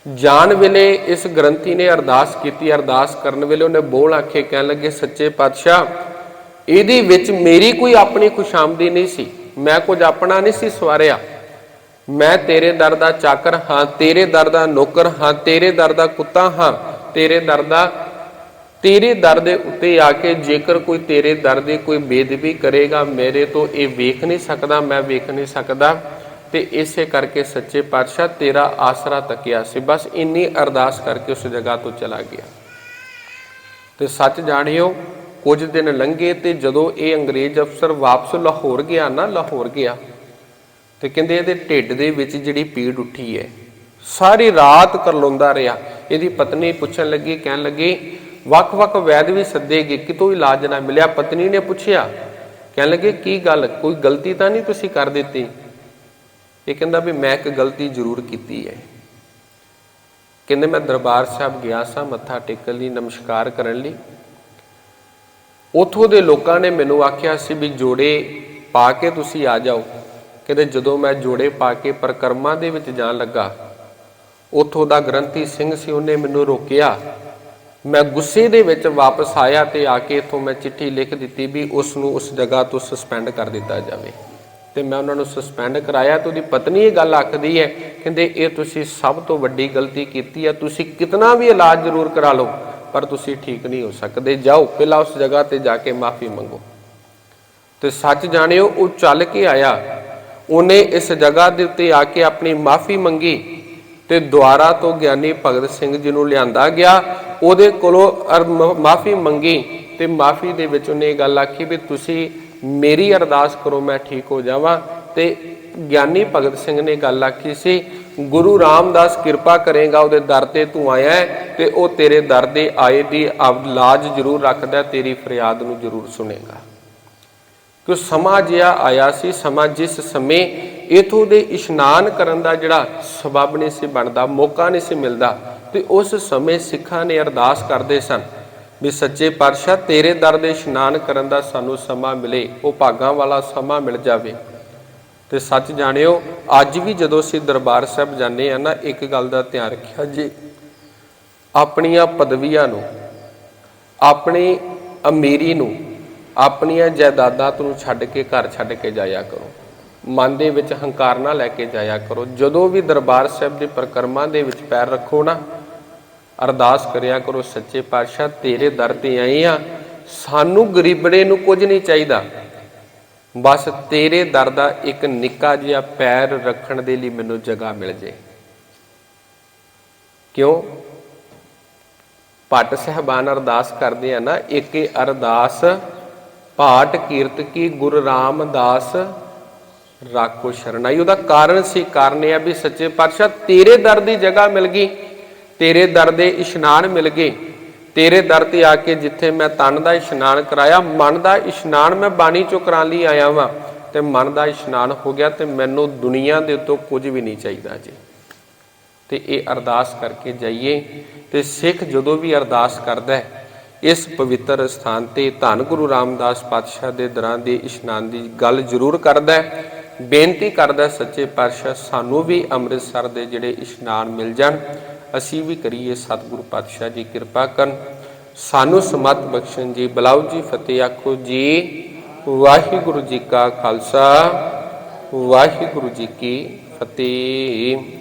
ਜਾਣ ਵੇਲੇ ਇਸ ਗ੍ਰੰਥੀ ਨੇ ਅਰਦਾਸ ਕੀਤੀ। ਅਰਦਾਸ ਕਰਨ ਵੇਲੇ ਉਹਨੇ ਬੋਲ ਆਖੇ, ਕਹਿਣ ਲੱਗੇ, ਸੱਚੇ ਪਾਤਸ਼ਾਹ ਇਹਦੇ ਵਿੱਚ ਮੇਰੀ ਕੋਈ ਆਪਣੀ ਖੁਸ਼ਾਮਦੀ ਨਹੀਂ ਸੀ। ਮੈਂ ਕੁਝ ਆਪਣਾ ਨਹੀਂ ਸੀ ਸਵਾਰਿਆ। ਮੈਂ ਤੇਰੇ ਦਰ ਦਾ ਚਾਕਰ ਹਾਂ, ਤੇਰੇ ਦਰ ਦਾ ਨੌਕਰ ਹਾਂ, ਤੇਰੇ ਦਰ ਦਾ ਕੁੱਤਾ ਹਾਂ, ਤੇਰੇ ਦਰ ਦਾ, ਤੇਰੇ ਦਰ ਦੇ ਉੱਤੇ ਆ ਕੇ ਜੇਕਰ ਕੋਈ ਤੇਰੇ ਦਰ ਦੀ ਕੋਈ ਬੇਦਬੀ ਕਰੇਗਾ, ਮੇਰੇ ਤੋਂ ਇਹ ਵੇਖ ਨਹੀਂ ਸਕਦਾ, ਮੈਂ ਵੇਖ ਨਹੀਂ ਸਕਦਾ। ਤੇ ਇਸੇ ਕਰਕੇ ਸੱਚੇ ਪਾਤਸ਼ਾਹ ਤੇਰਾ ਆਸਰਾ ਤੱਕਿਆ ਸੀ। ਬਸ ਇੰਨੀ ਅਰਦਾਸ ਕਰਕੇ ਉਸ ਜਗ੍ਹਾ ਤੋਂ ਚਲਾ ਗਿਆ। ਤੇ ਸੱਚ ਜਾਣਿਓ ਕੁਝ ਦਿਨ ਲੰਘੇ ਤੇ ਜਦੋਂ ਇਹ ਅੰਗਰੇਜ਼ ਅਫਸਰ ਵਾਪਸ ਲਾਹੌਰ ਗਿਆ ਨਾ, ਲਾਹੌਰ ਗਿਆ ਤੇ ਕਹਿੰਦੇ ਇਹਦੇ ਢਿੱਡ ਦੇ ਵਿੱਚ ਜਿਹੜੀ ਪੀੜ ਉੱਠੀ ਹੈ। ਸਾਰੀ ਰਾਤ ਕਰਲਾਉਂਦਾ ਰਿਹਾ। ਇਹਦੀ ਪਤਨੀ ਪੁੱਛਣ ਲੱਗੀ, ਕਹਿਣ ਲੱਗੀ, ਵੱਖ-ਵੱਖ ਵੈਦ ਵੀ ਸੱਦੇ ਗਏ ਕਿਤੋਂ ਇਲਾਜ ਨਾ ਮਿਲਿਆ? ਪਤਨੀ ਨੇ ਪੁੱਛਿਆ। ਕਹਿਣ ਲੱਗੇ, ਕੀ ਗੱਲ? ਕੋਈ ਗਲਤੀ ਤਾਂ ਨਹੀਂ ਤੁਸੀਂ ਕਰ ਦਿੱਤੀ? ਇਹ ਕਹਿੰਦਾ ਵੀ ਮੈਂ ਇੱਕ ਗਲਤੀ ਜ਼ਰੂਰ ਕੀਤੀ ਹੈ। ਕਹਿੰਦੇ, ਮੈਂ ਦਰਬਾਰ ਸਾਹਿਬ ਗਿਆ ਸਾਂ, ਮੱਥਾ ਟੇਕਣ ਲਈ, ਨਮਸਕਾਰ ਕਰਨ ਲਈ। ਉਥੋਂ ਦੇ ਲੋਕਾਂ ਨੇ ਮੈਨੂੰ ਆਖਿਆ ਸੀ ਵੀ ਜੋੜੇ ਪਾ ਕੇ ਤੁਸੀਂ ਆ ਜਾਓ। ਕਹਿੰਦੇ ਜਦੋਂ ਮੈਂ ਜੋੜੇ ਪਾ ਕੇ ਪ੍ਰਕਰਮਾਂ ਦੇ ਵਿੱਚ ਜਾਣ ਲੱਗਾ, ਉਥੋਂ ਦਾ ਗ੍ਰੰਥੀ ਸਿੰਘ ਸੀ, ਉਹਨੇ ਮੈਨੂੰ ਰੋਕਿਆ। ਮੈਂ ਗੁੱਸੇ ਦੇ ਵਿੱਚ ਵਾਪਸ ਆਇਆ ਤੇ ਆ ਕੇ ਇਥੋਂ ਮੈਂ ਚਿੱਠੀ ਲਿਖ ਦਿੱਤੀ ਵੀ ਉਸ ਨੂੰ ਉਸ ਜਗ੍ਹਾ ਤੋਂ ਸਸਪੈਂਡ ਕਰ ਦਿੱਤਾ ਜਾਵੇ। ਤੇ ਮੈਂ ਉਹਨਾਂ ਨੂੰ ਸਸਪੈਂਡ ਕਰਾਇਆ ਤੇ ਉਹਦੀ ਪਤਨੀ ਇਹ ਗੱਲ ਆਖਦੀ ਹੈ, ਕਹਿੰਦੇ ਇਹ ਤੁਸੀਂ ਸਭ ਤੋਂ ਵੱਡੀ ਗਲਤੀ ਕੀਤੀ ਹੈ, ਤੁਸੀਂ ਕਿਤਨਾ ਵੀ ਇਲਾਜ ਜ਼ਰੂਰ ਕਰਾ ਲਓ। ਪਰ ਤੁਸੀਂ ਠੀਕ ਨਹੀਂ ਹੋ ਸਕਦੇ, ਜਾਓ, ਪਹਿਲਾਂ ਉਸ ਜਗ੍ਹਾ ਤੇ ਜਾ ਕੇ ਮਾਫੀ ਮੰਗੋ। ਤੇ ਸੱਚ ਜਾਣਿਓ, ਉਹ ਚੱਲ ਕੇ ਆਇਆ। ਉਹਨੇ ਇਸ ਜਗ੍ਹਾ ਦੇ ਉੱਤੇ ਆ ਕੇ ਆਪਣੀ ਮਾਫੀ ਮੰਗੀ ਤੇ ਦੁਆਰਾ ਤੋਂ ਗਿਆਨੀ ਭਗਤ ਸਿੰਘ ਜੀ ਨੂੰ ਲਿਆਂਦਾ ਗਿਆ। ਉਹਦੇ ਕੋਲੋਂ ਮਾਫੀ ਮੰਗੀ ਤੇ ਮਾਫੀ ਦੇ ਵਿੱਚ ਉਹਨੇ ਇਹ ਗੱਲ ਆਖੀ ਵੀ ਤੁਸੀਂ ਮੇਰੀ ਅਰਦਾਸ ਕਰੋ, ਮੈਂ ਠੀਕ ਹੋ ਜਾਵਾਂ ਤੇ ਗਿਆਨੀ ਭਗਤ ਸਿੰਘ ਨੇ ਗੱਲ ਆਖੀ ਸੀ, ਗੁਰੂ ਰਾਮਦਾਸ ਕਿਰਪਾ ਕਰੇਗਾ, ਉਹਦੇ ਦਰ ਤੇ ਤੂੰ ਆਇਆ ਹੈ ਤੇ ਉਹ ਤੇਰੇ ਦਰ ਦੇ ਆਏ ਦੀ ਲਾਜ ਜ਼ਰੂਰ ਰੱਖਦਾ, ਤੇਰੀ ਫਰਿਆਦ ਨੂੰ ਜ਼ਰੂਰ ਸੁਣੇਗਾ। ਕਿ ਸਮਾਂ ਜਿਹਾ ਆਇਆ ਸੀ, ਸਮਾਂ ਜਿਸ ਸਮੇਂ ਇਥੋਂ ਦੇ ਇਸ਼ਨਾਨ ਕਰਨ ਦਾ ਜਿਹੜਾ ਸਬਬ ਨਹੀਂ ਸੀ ਬਣਦਾ, ਮੌਕਾ ਨਹੀਂ ਸੀ ਮਿਲਦਾ, ਤੇ ਉਸ ਸਮੇਂ ਸਿੱਖਾਂ ਨੇ ਅਰਦਾਸ ਕਰਦੇ ਸਨ ਵੀ ਸੱਚੇ ਪਾਤਸ਼ਾਹ, ਤੇਰੇ ਦਰ ਦੇ ਇਸ਼ਨਾਨ ਕਰਨ ਦਾ ਸਾਨੂੰ ਸਮਾਂ ਮਿਲੇ, ਉਹ ਭਾਗਾਂ ਵਾਲਾ ਸਮਾਂ ਮਿਲ ਜਾਵੇ। ਤੇ ਸੱਚ ਜਾਣਿਓ, ਅੱਜ ਵੀ ਜਦੋਂ ਅਸੀਂ ਦਰਬਾਰ ਸਾਹਿਬ ਜਾਂਦੇ ਆ ਨਾ, ਇੱਕ ਗੱਲ ਦਾ ਧਿਆਨ ਰੱਖਿਆ ਜੀ। ਆਪਣੀਆਂ ਪਦਵੀਆਂ ਨੂੰ, ਆਪਣੀ ਅਮੀਰੀ ਨੂੰ, ਆਪਣੀਆਂ ਜਾਇਦਾਦਾਂ ਤੋਂ ਛੱਡ ਕੇ ਘਰ ਛੱਡ ਕੇ ਜਾਇਆ ਕਰੋ। ਮਨ ਦੇ ਵਿੱਚ ਹੰਕਾਰ ਨਾ ਲੈ ਕੇ ਜਾਇਆ ਕਰੋ। ਜਦੋਂ ਵੀ ਦਰਬਾਰ ਸਾਹਿਬ ਦੇ ਪ੍ਰਕਰਮਾਂ ਦੇ ਵਿੱਚ ਪੈਰ ਰੱਖੋ ਨਾ, ਅਰਦਾਸ ਕਰਿਆ ਕਰੋ, ਸੱਚੇ ਪਾਤਸ਼ਾਹ, ਤੇਰੇ ਦਰ ਤੇ ਆਏ ਆ। ਸਾਨੂੰ ਗਰੀਬੜੇ ਨੂੰ ਕੁਝ ਨਹੀਂ ਚਾਹੀਦਾ। ਬਸ ਤੇਰੇ ਦਰ ਦਾ ਇੱਕ ਨਿੱਕਾ ਜਿਹਾ ਪੈਰ ਰੱਖਣ ਦੇ ਲਈ ਮੈਨੂੰ ਜਗ੍ਹਾ ਮਿਲ ਜੇ। ਕਿਉਂ? ਪਟ ਸਹਿਬਾਨ ਅਰਦਾਸ ਕਰਦੇ ਆ ਨਾ ਇੱਕ ਅਰਦਾਸ ਪਾਟ ਕੀਰਤ ਕੀ ਗੁਰ ਰਾਮਦਾਸ, ਰਾਖੋ ਸ਼ਰਨਾਈ ਉਹਦਾ ਕਾਰਨ ਸੀ, ਕਾਰਨ ਇਹ ਆ ਵੀ ਸੱਚੇ ਪਾਤਸ਼ਾਹ, ਤੇਰੇ ਦਰ ਦੀ ਜਗ੍ਹਾ ਮਿਲ ਗਈ, ਤੇਰੇ ਦਰ ਦੇ ਇਸ਼ਨਾਨ ਮਿਲ ਗਏ। ਤੇਰੇ ਦਰ ਤੇ ਆ ਕੇ ਜਿੱਥੇ ਮੈਂ ਤਨ ਦਾ ਇਸ਼ਨਾਨ ਕਰਾਇਆ, ਮਨ ਦਾ ਇਸ਼ਨਾਨ ਮੈਂ ਬਾਣੀ ਚੋਂ ਕਰਾਉਣ ਲਈ ਆਇਆ ਵਾਂ। ਤੇ ਮਨ ਦਾ ਇਸ਼ਨਾਨ ਹੋ ਗਿਆ ਤੇ ਮੈਨੂੰ ਦੁਨੀਆ ਦੇ ਉੱਤੋਂ ਕੁਝ ਵੀ ਨਹੀਂ ਚਾਹੀਦਾ ਜੀ। ਤੇ ਇਹ ਅਰਦਾਸ ਕਰਕੇ ਜਾਈਏ। ਤੇ ਸਿੱਖ ਜਦੋਂ ਵੀ ਅਰਦਾਸ ਕਰਦਾ ਹੈ, ਇਸ ਪਵਿੱਤਰ ਸਥਾਨ ਤੇ ਧੰਨ ਗੁਰੂ ਰਾਮਦਾਸ ਪਾਤਸ਼ਾਹ ਦੇ ਦਰਾਂ ਦੇ ਇਸ਼ਨਾਨ ਦੀ ਗੱਲ ਜ਼ਰੂਰ ਕਰਦਾ ਹੈ। ਬੇਨਤੀ ਕਰਦਾ ਸੱਚੇ ਪਾਤਸ਼ਾਹ, ਸਾਨੂੰ ਵੀ ਅੰਮ੍ਰਿਤਸਰ ਦੇ ਜਿਹੜੇ ਇਸ਼ਨਾਨ ਮਿਲ ਜਾਣ। ਅਸੀਂ ਵੀ ਕਰੀਏ ਸਤਿਗੁਰੂ ਪਾਤਸ਼ਾਹ ਜੀ ਕਿਰਪਾ ਕਰਨ। ਸਾਨੂੰ ਸਮਤ ਬਖਸ਼ਣ ਜੀ। ਬਲਾਉ ਜੀ ਫਤਿਹ ਆਖੋ ਜੀ। ਵਾਹਿਗੁਰੂ ਜੀ ਕਾ ਖਾਲਸਾ। ਵਾਹਿਗੁਰੂ ਜੀ ਕੀ ਫਤਿਹ।